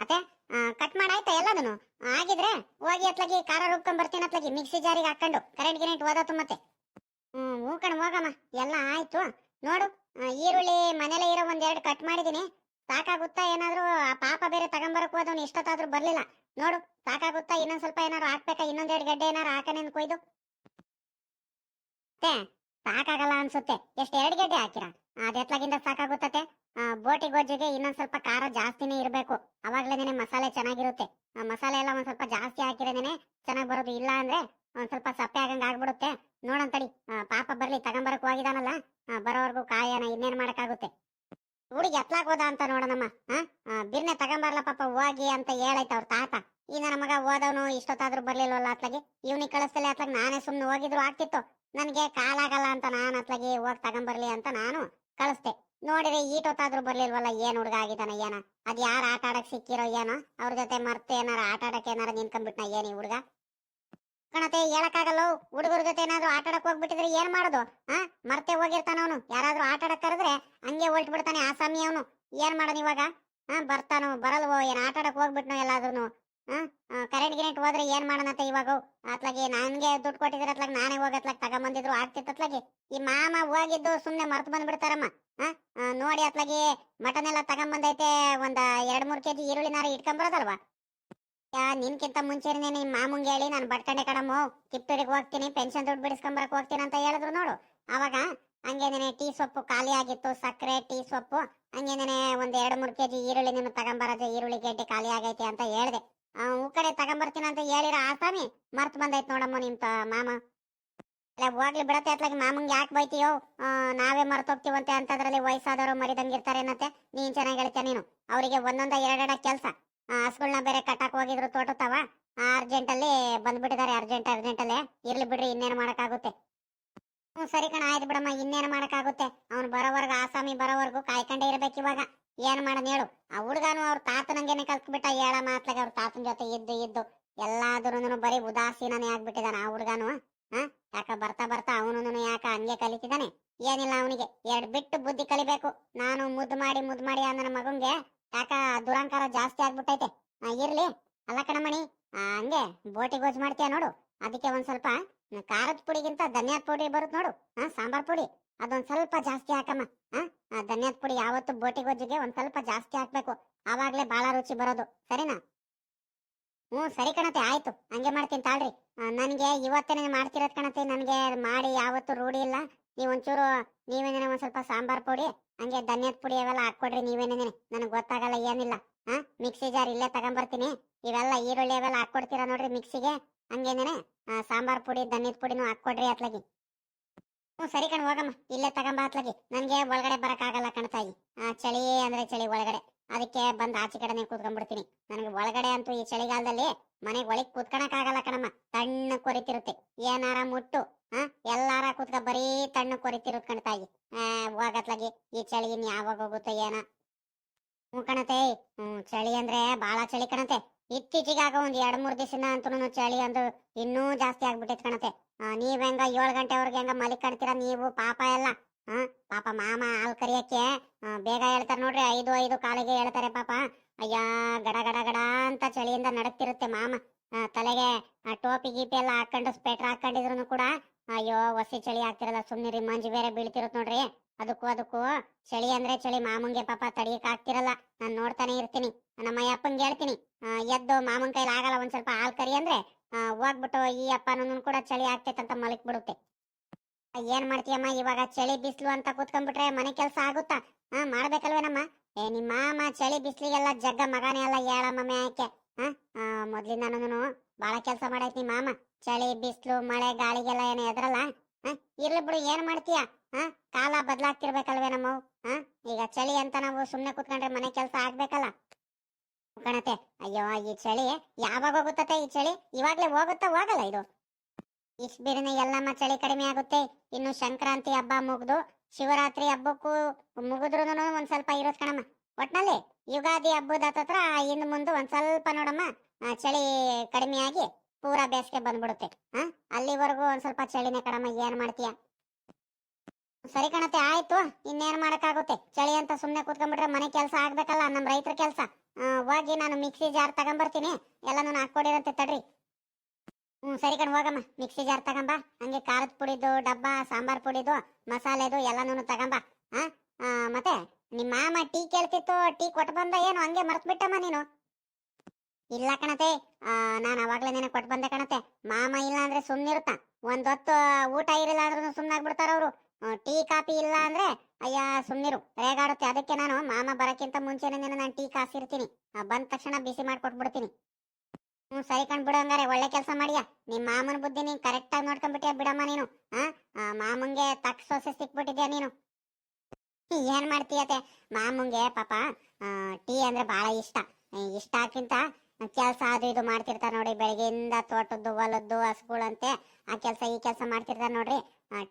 ಅತ್ತೆ ಕಟ್ ಮಾಡಾಯ್ತಾ ಎಲ್ಲದನ್ನು? ಆಗಿದ್ರೆ ಹೋಗಿ ಅತ್ಲಾಗಿ ಖಾರ ರುಬ್ಕೊಂಡ್ ಬರ್ತೀನಿ ಅತ್ಲಾಗಿ, ಮಿಕ್ಸಿ ಜಾರಿಗೆ ಹಾಕೊಂಡು ಕರೆಂಟ್ ಗಿರೆಂಟ್ ಓದತ್ತು ಮತ್ತೆ. ಹ್ಮ್ ಹೂಕಣ್ ಹೋಗಮ್ಮ, ಎಲ್ಲ ಆಯ್ತು. ನೋಡು ಈರುಳ್ಳಿ ಮನೇಲೆ ಇರೋ ಒಂದೆರಡು ಕಟ್ ಮಾಡಿದೀನಿ. ಸಾಕಾಗುತ್ತಾ ಏನಾದ್ರು, ಆ, ಪಾಪ ಬೇರೆ ತಗೊಂಬರಕ್ ಹೋದವ್ನು ಇಷ್ಟೊತ್ತಾದ್ರೂ ಬರ್ಲಿಲ್ಲ. ನೋಡು, ಸಾಕಾಗುತ್ತಾ ಇನ್ನೊಂದ್ ಸ್ವಲ್ಪ ಏನಾದ್ರು ಹಾಕ್ಬೇಕಾ? ಇನ್ನೊಂದೆರಡು ಗಡ್ಡೆ ಏನಾರು ಹಾಕನೇನ್ ಕೊಯ್ದು. ಸಾಕಾಗಲ್ಲ ಅನ್ಸುತ್ತೆ. ಎಷ್ಟು, ಎರಡು ಗಡ್ಡೆ ಹಾಕಿರ? ಅದೆತ್ಲಾಗಿಂದ ಸಾಕಾಗುತ್ತತೆ ಬೋಟಿ ಗೊಜ್ಜಿಗೆ ಇನ್ನೊಂದ್ ಸ್ವಲ್ಪ ಖಾರ ಜಾಸ್ತಿನೇ ಇರಬೇಕು. ಅವಾಗ್ಲೇನೆ ಮಸಾಲೆ ಚೆನ್ನಾಗಿರುತ್ತೆ. ಆ, ಮಸಾಲೆ ಎಲ್ಲ ಒಂದ್ ಸ್ವಲ್ಪ ಜಾಸ್ತಿ ಹಾಕಿರೋದೇನೆ ಚೆನ್ನಾಗ್ ಬರೋದು. ಇಲ್ಲ ಅಂದ್ರೆ ಒಂದ್ ಸ್ವಲ್ಪ ಸಪ್ಪೆ ಆಗಂಗ್ ಆಗ್ಬಿಡುತ್ತೆ. ನೋಡಂತಡಿ ಪಾಪ ಬರ್ಲಿ, ತಗೊಂಬರಕ್ ಹೋಗಿದಾನಲ್ಲ. ಬರೋವರೆಗೂ ಕಾಯನ ಇನ್ನೇನ್ ಮಾಡಕ್ಕಾಗುತ್ತೆ? ಹುಡುಗಿ ಎತ್ಲಾಕ್ ಹೋದ ಅಂತ ನೋಡೋಣಮ್ಮ. ಬಿರ್ನೆ ತಗೊಂಬರ್ಲ ಪಾಪ ಹೋಗಿ ಅಂತ ಹೇಳೈತ ಅವ್ರ ತಾತ. ಈಗ ನನ್ನ ಮಗ ಓದವನು ಇಷ್ಟೊತ್ತಾದ್ರೂ ಬರ್ಲಿಲ್ವಲ್ಲ ಅತ್ಲಾಗಿ? ಇವ್ನಿಗೆ ಕಳಿಸ್ತಲ್ಲಿ ಅತ್ಲಾಗ ನಾನೇ ಸುಮ್ನೆ ಹೋಗಿದ್ರು ಆಗ್ತಿತ್ತು. ನನ್ಗೆ ಕಾಲಾಗಲ್ಲ ಅಂತ ನಾನು ಅತ್ಲಾಗಿ ಹೋಗಿ ತಗೊಂಬರ್ಲಿ ಅಂತ ನಾನು ಕಳಿಸ್ದೆ. ನೋಡಿದ್ರೆ ಈಟೊತ್ತಾದ್ರೂ ಬರ್ಲಿಲ್ವಲ್ಲ, ಏನ್ ಹುಡುಗ ಆಗಿದಾನ ಏನ? ಅದ್ ಯಾರ ಆಟ ಆಡಕ್ ಸಿಕ್ಕಿರೋ ಏನೋ? ಅವ್ರ ಜೊತೆ ಮರ್ತು ಏನಾರ ಆಟ ಆಡಕ್ ಏನಾರ ನಿಂತ್ಕೊಂಡ್ಬಿಟ್ನ ಏನ್ ಈ ಹುಡುಗ? ಕಣತೆ, ಹೇಳಕ್ಕಾಗಲ್ಲ? ಹುಡುಗರ ಜೊತೆ ಏನಾದ್ರು ಆಟ ಆಡಕ್ ಹೋಗ್ಬಿಟ್ಟಿದ್ರೆ ಏನ್ ಮಾಡೋದು ಹಾ ಮರ್ತೆ ಹೋಗಿರ್ತಾನ ಅವನು. ಯಾರಾದ್ರೂ ಆಟ ಆಡಕ್ ಕರೆದ್ರೆ ಹಂಗೆ ಹೊಲ್ಟ್ ಬಿಡ್ತಾನೆ ಆಸಾಮಿ ಅವನು. ಏನ್ ಮಾಡೋನ್ ಇವಾಗ? ಹಾ ಬರ್ತಾನೋ, ಬರಲ್ವೋ, ಏನ್ ಆಟ ಆಡಕ್ ಹೋಗ್ಬಿಟ್ನೋ ಎಲ್ಲಾದ್ರೂ ಕರೆಂಟ್ ಗಿರೆಂಟ್ ಹೋದ್ರೆ ಏನ್ ಮಾಡೋಣ ಇವಾಗ? ಅತ್ಲಾಗಿ ನನ್ಗೆ ದುಡ್ಡು ಕೊಟ್ಟಿದ್ರೆ ಅತ್ಲಾಗ ನಾನೇ ಹೋಗತ್ಲಾಗ ತಗೊಂಬಂದಿದ್ರು ಆಗ್ತಿತ್ತು ಅತ್ಲಾಗಿ. ಈ ಮಾಮ ಹೋಗಿದ್ದು ಸುಮ್ನೆ ಮರ್ತು ಬಂದ್ಬಿಡ್ತಾರಮ್ಮ ನೋಡಿ ಅತ್ಲಾಗಿ ಮಟನ್ ಎಲ್ಲ ತಗೊಂಬಂದೈತೆ, ಒಂದ್ ಎರಡ್ ಮೂರ್ ಕೆಜಿ ಈರುಳ್ಳಿನಾರ ಇಟ್ಕೊಂಬರೋದಲ್ವಾ? ಯಾ, ನಿನ್ಕಿಂತ ಮುಂಚೆನೆ ಈ ಮಾಮಂಗೆ ಹೇಳಿ ನಾನು ಬಟ್ಕಂಡೆ ಕಡಮು ಕಿಪ್ಟೂರಿಗೆ ಹೋಗ್ತೀನಿ, ಪೆನ್ಷನ್ ದುಡ್ಡು ಬಿಡಿಸ್ಕೊಂಬರಕ್ ಹೋಗ್ತೀನಿ ಅಂತ ಹೇಳಿದ್ರು ನೋಡು. ಅವಾಗ ಹಂಗೇನೆ ಟೀ ಸೊಪ್ಪು ಖಾಲಿ ಆಗಿತ್ತು, ಸಕ್ಕರೆ, ಟೀ ಸೊಪ್ಪು ಹಂಗೇನೆ ಒಂದ್ ಎರಡ್ ಮೂರ್ ಕೆಜಿ ಈರುಳ್ಳಿ ನೀನು ತಗೊಂಬರದೆ, ಈರುಳ್ಳಿ ಗೆಡ್ಡೆ ಖಾಲಿ ಆಗೈತೆ ಅಂತ ಹೇಳ್ದೆ. ಹೂ ಕಡೆ ತಗೊಂಬರ್ತೀನಿ ಅಂತ ಹೇಳಿರೋ ಆಸಾಮಿ ಮರ್ತು ಬಂದೈತ್ ನೋಡಮ್ಮ ನಿಮ್ ಮಾಮ. ಅಲ್ಲ ಹೋಗ್ಲಿ ಬಿಡತ್ತೆ ಅತ್ಲಾಗಿ, ಮಾಮಂಗ್ ಯಾಕೆ ಬೈತೀಯೋ? ನಾವೇ ಮರ್ತೋಗ್ತೀವಂತೆ ಅಂತದ್ರಲ್ಲಿ ವಯಸ್ಸಾದವರು ಮರಿದಂಗೆ ಇರ್ತಾರೆ ಏನಂತೆ ನೀನ್ ಚೆನ್ನಾಗಿ ಹೇಳ್ತೀಯ ನೀನು? ಅವರಿಗೆ ಒಂದೊಂದ ಎರಡೆರಡ ಕೆಲಸ. ಹಸ್ಗಳನ್ನ ಬೇರೆ ಕಟ್ಟಾಕ್ ಹೋಗಿದ್ರು ತೋಟತ್ತವ? ಅರ್ಜೆಂಟ್ ಅಲ್ಲಿ ಬಂದ್ಬಿಟ್ಟಿದ್ದಾರೆ ಅರ್ಜೆಂಟ್ ಅರ್ಜೆಂಟ್ ಅಲ್ಲೇ ಇರ್ಲಿ ಬಿಡ್ರಿ, ಇನ್ನೇನು ಮಾಡಕ್ಕಾಗುತ್ತೆ. ಹ್ಞೂ ಸರಿ ಕಣ, ಆಯ್ತು ಬಿಡಮ್ಮ, ಇನ್ನೇನು ಮಾಡಕ್ಕಾಗುತ್ತೆ? ಅವ್ನು ಬರೋವರ್ಗ, ಆಸಾಮಿ ಬರೋವರ್ಗು ಕಾಯ್ಕೊಂಡೇ ಇರ್ಬೇಕು ಇವಾಗ. ಏನ್ ಮಾಡೋಣ ಹೇಳು. ಆ ಹುಡುಗನು ಅವ್ರ ತಾತನಂಗೇನೆ ಕಲ್ತ್ಬಿಟ್ಟ, ಹೇಳ ಮಾತ್ಲಾಗ ಅವ್ರ ತಾತನ ಜೊತೆ ಇದ್ದು ಇದ್ದು. ಎಲ್ಲಾದ್ರೂ ಬರೀ ಉದಾಸೀನನೇ ಆಗ್ಬಿಟ್ಟಿದಾನ ಆ ಹುಡುಗನು ಹಾ? ಯಾಕ ಬರ್ತಾ ಬರ್ತಾ ಅವನು ಯಾಕ ಹಂಗೆ ಕಲಿತಿದ್ದಾನೆ ಏನಿಲ್ಲ ಅವನಿಗೆ. ಎರಡ್ ಬಿಟ್ಟು ಬುದ್ಧಿ ಕಲಿಬೇಕು. ನಾನು ಮುದ್ದು ಮಾಡಿ ಮುದ್ದು ಮಾಡಿ ಆ ನನ್ನ ಮಗಂಗೆ, ಯಾಕ ದುರಂಕಾರ ಜಾಸ್ತಿ ಆಗ್ಬಿಟ್ಟೈತೆ? ಇರ್ಲಿ. ಅಲ್ಲ ಕಣಮಣಿ ಹಂಗೆ ಬೋಟಿ ಗೋಜ್ ಮಾಡ್ತೀಯ ನೋಡು. ಅದಕ್ಕೆ ಒಂದ್ ಸ್ವಲ್ಪ ಖಾರದ ಪುಡಿಗಿಂತ ಧನಿಯಾದ ಪುಡಿ ಬರುತ್ತೆ ನೋಡು. ಹಾ ಸಾಂಬಾರ್ ಪುಡಿ. ಅದೊಂದ್ ಸ್ವಲ್ಪ ಜಾಸ್ತಿ ಹಾಕಮ್ಮ. ಆ ಧನಿಯಾದ ಪುಡಿ ಯಾವತ್ತು ಬೋಟಿ ಗೊಜ್ಜಿಗೆ ಒಂದ್ ಸ್ವಲ್ಪ ಜಾಸ್ತಿ ಹಾಕ್ಬೇಕು. ಆವಾಗ್ಲೇ ಬಹಳ ರುಚಿ ಬರೋದು. ಸರಿನಾ? ಹ್ಞೂ ಸರಿ ಕಣತೆ, ಆಯ್ತು. ಹಂಗೆ ಮಾಡ್ತೀನಿ ತಾಳ್ರಿ. ನನಗೆ ನನ್ಗೆ ಇವತ್ತೇನೆ ಮಾಡ್ತಿರೋದ್ ಕಣತೆ. ನನ್ಗೆ ಮಾಡಿ ಯಾವತ್ತು ರೂಢಿ ಇಲ್ಲ. ನೀವ್ ಒಂಚೂರು ನೀವೇನೇನೆ ಒಂದ್ ಸ್ವಲ್ಪ ಸಾಂಬಾರ್ ಪುಡಿ, ಹಂಗೆ ಧನ್ಯದ ಪುಡಿ ಅವೆಲ್ಲ ಹಾಕೊಡ್ರಿ ನೀವೇನೇನೆ ನನಗೆ ಗೊತ್ತಾಗಲ್ಲ, ಏನಿಲ್ಲ. ಹಾ ಮಿಕ್ಸಿ ಜಾರ್ ಇಲ್ಲೇ ತಗೊಂಬರ್ತೀನಿ. ಇವೆಲ್ಲ ಈರುಳ್ಳಿ ಅವೆಲ್ಲ ಹಾಕೊಡ್ತೀರಾ ನೋಡ್ರಿ ಮಿಕ್ಸಿಗೆ. ಹಂಗೇನೇನೆ ಸಾಂಬಾರ್ ಪುಡಿ, ಧನ್ಯದ ಪುಡಿನೂ ಹಾಕೊಡ್ರಿ ಅತ್ಲಾಗಿ. ಹ್ಞೂ, ಸರಿ ಕಣ್, ಹೋಗಮ್ಮ. ಇಲ್ಲೇ ತಗೊಂಬ ಅತ್ಲಾಗಿ. ನನಗೆ ಒಳಗಡೆ ಬರಕ್ಕಾಗಲ್ಲ ಕಣ್ತಾಯಿ ಚಳಿ ಅಂದ್ರೆ ಚಳಿ ಒಳಗಡೆ. ಅದಕ್ಕೆ ಬಂದ ಆಚೆ ಕಡೆನೆ ಕೂತ್ಕೊಂಡ್ಬಿಡ್ತೀನಿ. ನನಗೆ ಒಳಗಡೆ ಅಂತೂ ಈ ಚಳಿಗಾಲದಲ್ಲಿ ಮನೆಗೆ ಒಳಗೆ ಕೂತ್ಕೊಳಕ್ ಆಗಲ್ಲ ಕಣಮ್ಮ. ತಣ್ಣ ಕೊರಿತಿರುತ್ತೆ. ಏನಾರ ಮುಟ್ಟು. ಹಾ ಎಲ್ಲಾರ ಕೂತ್ಕ ಬರೀ ತಣ್ಣ ಕೊರಿತಿರೋದ್ ಕಣ್ತಾಯಿ ಹೋಗತ್ಲಾಗಿ, ಈ ಚಳಿ ಇನ್ ಯಾವಾಗ ಹೋಗುತ್ತೋ ಏನ. ಹ್ಞೂ ಕಣತೆ ಹ್ಮ್ ಚಳಿ ಅಂದ್ರೆ ಬಾಳ ಚಳಿ ಕಣತೆ ಇತ್ತೀಚಿಗಾಗ ಒಂದ್ ಎರಡ್ ಮೂರ್ ದಿವಸ ಅಂತೂ ಚಳಿ ಅಂದು ಇನ್ನೂ ಜಾಸ್ತಿ ಆಗ್ಬಿಟ್ಟೈತ್ ಕಣತೆ ನೀವ್ ಹೆಂಗ ಏಳ್ ಗಂಟೆವರೆಗೆ ಹೆಂಗ ಮಲಿಕಡ್ತೀರ ನೀವು, ಪಾಪ ಎಲ್ಲ. ಹಾ, ಪಾಪ ಮಾಮ ಹಾಲ್ ಕರಿಯಕ್ಕೆ ಬೇಗ ಹೇಳ್ತಾರ ನೋಡ್ರಿ, ಐದು ಐದು ಕಾಲಿಗೆ ಹೇಳ್ತಾರೆ ಪಾಪ. ಅಯ್ಯ, ಗಡ ಗಡ ಗಡ ಅಂತ ಚಳಿಯಿಂದ ನಡಕ್ತಿರುತ್ತೆ ಮಾಮ. ತಲೆಗೆ ಟೋಪಿ, ಗೀಪಿ ಎಲ್ಲ ಹಾಕೊಂಡು, ಸ್ವೆಟರ್ ಹಾಕೊಂಡಿದ್ರು ಕೂಡ ಅಯ್ಯೋ ಹೊಸಿ ಚಳಿ ಆಗ್ತಿರಲ್ಲ ರೀ ಮಂಜು ಬೇರೆ ಬೀಳ್ತಿರತ್ ನೋಡ್ರಿ. ಅದಕ್ಕೂ ಅದಕ್ಕೂ ಚಳಿ ಅಂದ್ರೆ ಚಳಿ ಮಾಮಂಗೆ ಪಾಪ ತಡಿಯಕ್ ಆಗ್ತಿರಲ್ಲ. ನಾನು ನೋಡ್ತಾನೆ ಇರ್ತೀನಿ. ನಮ್ಮ ಅಪ್ಪಂಗೆ ಹೇಳ್ತೀನಿ ಎದ್ದು ಮಾಮನ್ ಕೈಲಿ ಆಗಲ್ಲ ಒಂದ್ ಸ್ವಲ್ಪ ಹಾಲ್ ಕರಿ ಅಂದ್ರೆ ಹೋಗ್ಬಿಟ್ಟು ಈ ಅಪ್ಪನೂ ಕೂಡ ಚಳಿ ಆಗ್ತೈತಂತ ಮಲಕ್ ಬಿಡುತ್ತೆ ಏನ್ ಮಾಡ್ತೀಯಮ್ಮ ಇವಾಗ ಚಳಿ ಬಿಸ್ಲು ಅಂತ ಕೂತ್ಕೊಂಡ್ಬಿಟ್ರೆ ಮನೆ ಕೆಲಸ ಆಗುತ್ತಾ? ಹಾ ಮಾಡ್ಬೇಕಲ್ವೇನಮ್ಮ? ಏ ನಿಮ್ಮ ಮಾಮ ಚಳಿ ಬಿಸಿಲಿಗೆಲ್ಲ ಜಗ್ಗ ಮಗನೇ ಅಲ್ಲ ಹೇಳಮ್ಮ ಆಕೆ ಆ, ಮೊದ್ಲಿಂದಾನು ಬಾಳ ಕೆಲಸ ಮಾಡೈತಿ ಮಾಮ. ಚಳಿ, ಬಿಸಿಲು, ಮಳೆ, ಗಾಳಿಗೆಲ್ಲ ಏನು ಎದ್ರಲ್ಲ ಇರ್ಲಿ ಬಿಡು, ಏನ್ ಮಾಡ್ತೀಯ? ಹಾ? ಕಾಲ ಬದ್ಲಾಗ್ತಿರ್ಬೇಕಲ್ವೇ ನಮ್ಮವು? ಹಾ? ಈಗ ಚಳಿ ಅಂತ ನಾವು ಸುಮ್ನೆ ಕೂತ್ಕೊಂಡ್ರೆ ಮನೆ ಕೆಲಸ ಆಗ್ಬೇಕಲ್ಲ? ಕಣತೆ, ಅಯ್ಯೋ, ಈ ಚಳಿ ಯಾವಾಗ ಹೋಗುತ್ತತೆ ಈ ಚಳಿ? ಇವಾಗ್ಲೇ ಹೋಗುತ್ತಾ ಹೋಗಲ್ಲ ಇದು? ಇಷ್ಟ ಬಿಡನೆ ಎಲ್ಲಮ್ಮ ಚಳಿ ಕಡಿಮೆ ಆಗುತ್ತೆ. ಇನ್ನು ಸಂಕ್ರಾಂತಿ ಹಬ್ಬ ಮುಗ್ದು, ಶಿವರಾತ್ರಿ ಹಬ್ಬಕ್ಕೂ ಮುಗಿದ್ರು ಒಂದ್ ಸ್ವಲ್ಪ ಇರೋದ್ ಕಣಮ್ಮ. ಒಟ್ನಲ್ಲಿ ಯುಗಾದಿ ಹಬ್ಬದ ಹತ್ರ ಇನ್ನು ಮುಂದೆ ಒಂದ್ ಸ್ವಲ್ಪ ನೋಡಮ್ಮ. ಚಳಿ ಕಡಿಮೆ ಆಗಿ ಪೂರಾ ಬೇಸಿಗೆ ಬಂದ್ಬಿಡುತ್ತೆ. ಹಾ ಅಲ್ಲಿವರೆಗೂ ಒಂದ್ ಸ್ವಲ್ಪ ಚಳಿನೇ ಕಡಮ ಏನ್ ಮಾಡ್ತೀಯ? ಸರಿ ಕಣತೆ ಆಯ್ತು. ಇನ್ನೇನ್ ಮಾಡಕ್ಕಾಗುತ್ತೆ? ಚಳಿ ಅಂತ ಸುಮ್ನೆ ಕೂತ್ಕೊಂಡ್ಬಿಟ್ರೆ ಮನೆ ಕೆಲಸ ಆಗ್ಬೇಕಲ್ಲ, ನಮ್ ರೈತರ ಕೆಲಸ. ಹೋಗಿ ನಾನು ಮಿಕ್ಸಿ ಜಾರ್ ತಗೊಂಬರ್ತೀನಿ. ಎಲ್ಲಾನು ಹಾಕೊಡಿರಂತೆ ತಡ್ರಿ. ಹ್ಮ್, ಸರಿ ಕಣ್, ಹೋಗಮ್ಮ. ಮಿಕ್ಸಿ ಜಾರ್ ತಗೊಂಬ. ಹಂಗೆ ಖಾರದ ಪುಡಿದು, ಡಬ್ಬ, ಸಾಂಬಾರ್ ಪುಡಿದು, ಮಸಾಲೆದು ಎಲ್ಲಾನು ತಗೊಂಬ. ಹಾ ಮತ್ತೆ ನಿಮ್ಮ ಮಾಮ ಟೀ ಕೇಳ್ತಿತ್ತು, ಟೀ ಕೊಟ್ಟು ಬಂದ ಏನು? ಹಂಗೆ ಮರ್ತ್ ಬಿಟ್ಟಮ್ಮ ನೀನು. ಇಲ್ಲ ಕಣತೆ. ನಾನು ಅವಾಗಲೇ ನಿನಗೆ ಕೊಟ್ಟು ಬಂದೆ ಕಣತೆ. ಮಾಮ ಇಲ್ಲ ಅಂದ್ರೆ ಸುಮ್ನಿರುತ್ತ. ಒಂದೊತ್ತು ಊಟ ಇರಲಿಲ್ಲ ಅಂದ್ರೂ ಸುಮ್ಮನಾಗ್ಬಿಡ್ತಾರ ಅವರು. ಟೀ, ಕಾಫಿ ಇಲ್ಲ ಅಂದ್ರೆ, ಅಯ್ಯ, ಸುಮ್ನಿರು. ರೇಗಾಡುತ್ತೆ. ಅದಕ್ಕೆ ನಾನು ಮಾಮ ಬರಕ್ಕಿಂತ ಮುಂಚೆನೆ ನಾನು ಟೀ ಕಾಸಿರ್ತೀನಿ ಇರ್ತೀನಿ. ಬಂದ ತಕ್ಷಣ ಬಿಸಿ ಮಾಡ್ಕೊಟ್ಬಿಡ್ತೀನಿ ಹ್ಞೂ ಸರಿ ಕಣ್ ಬಿಡು ಹಂಗಾರೆ. ಒಳ್ಳೆ ಕೆಲಸ ಮಾಡಿಯಾ. ನಿಮ್ಮ ಮಾಮನ ಬುದ್ಧಿ ನೀನು ಕರೆಕ್ಟಾಗಿ ನೋಡ್ಕೊಂಡ್ಬಿಟ್ಟಿಯ ಬಿಡಮ್ಮ ನೀನು, ಆ? ಮಾಮಂಗೆ ತಕ್ಕ ಸೊಸೆ ಸಿಕ್ಬಿಟ್ಟಿದ್ಯಾ ನೀನು? ಏನು ಮಾಡ್ತೀಯತೆ? ಮಾಮಂಗೆ ಪಾಪ ಟೀ ಅಂದ್ರೆ ಭಾಳ ಇಷ್ಟ. ಇಷ್ಟ ಇಷ್ಟಕ್ಕಿಂತ ಕೆಲಸ ಅದು ಇದು ಮಾಡ್ತಿರ್ತಾರೆ ನೋಡಿ ಬೆಳಗ್ಗೆಯಿಂದ ತೋಟದ್ದು, ಹೊಲದ್ದು, ಹಸುಗಳಂತೆ ಆ ಕೆಲಸ ಈ ಕೆಲಸ ಮಾಡ್ತಿರ್ತಾರೆ ನೋಡ್ರಿ.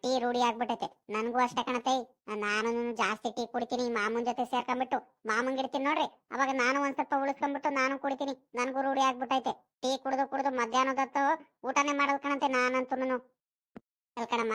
ಟೀ ರೂಢಿ ಆಗ್ಬಿಟ್ಟೈತೆ ನನಗೂ ಅಷ್ಟೇ ಕಣತೆ ನಾನು ಜಾಸ್ತಿ ಟೀ ಕುಡಿತೀನಿ, ಮಾಮೂನ್ ಮಾಮನ್ ಜೊತೆ ಸೇರ್ಕೊಂಡ್ಬಿಟ್ಟು ಮಾಮಂಗ್ ಇರ್ತೀನಿ ನೋಡ್ರಿ. ಅವಾಗ ನಾನು ಒಂದ್ ಸ್ವಲ್ಪ ಉಳಿಸ್ಕೊಂಡ್ಬಿಟ್ಟು ನಾನು ಕುಡಿತೀನಿ. ನನಗೂ ರೂಢಿ ಆಗ್ಬಿಟ್ಟೈತೆ ಟೀ ಕುಡಿದು ಕುಡಿದು ಮಧ್ಯಾಹ್ನದತ್ತು ಊಟನೇ ಮಾಡೋದು ಕಣಂತೆ ನಾನಂತೂ ಕಣಮ್ಮ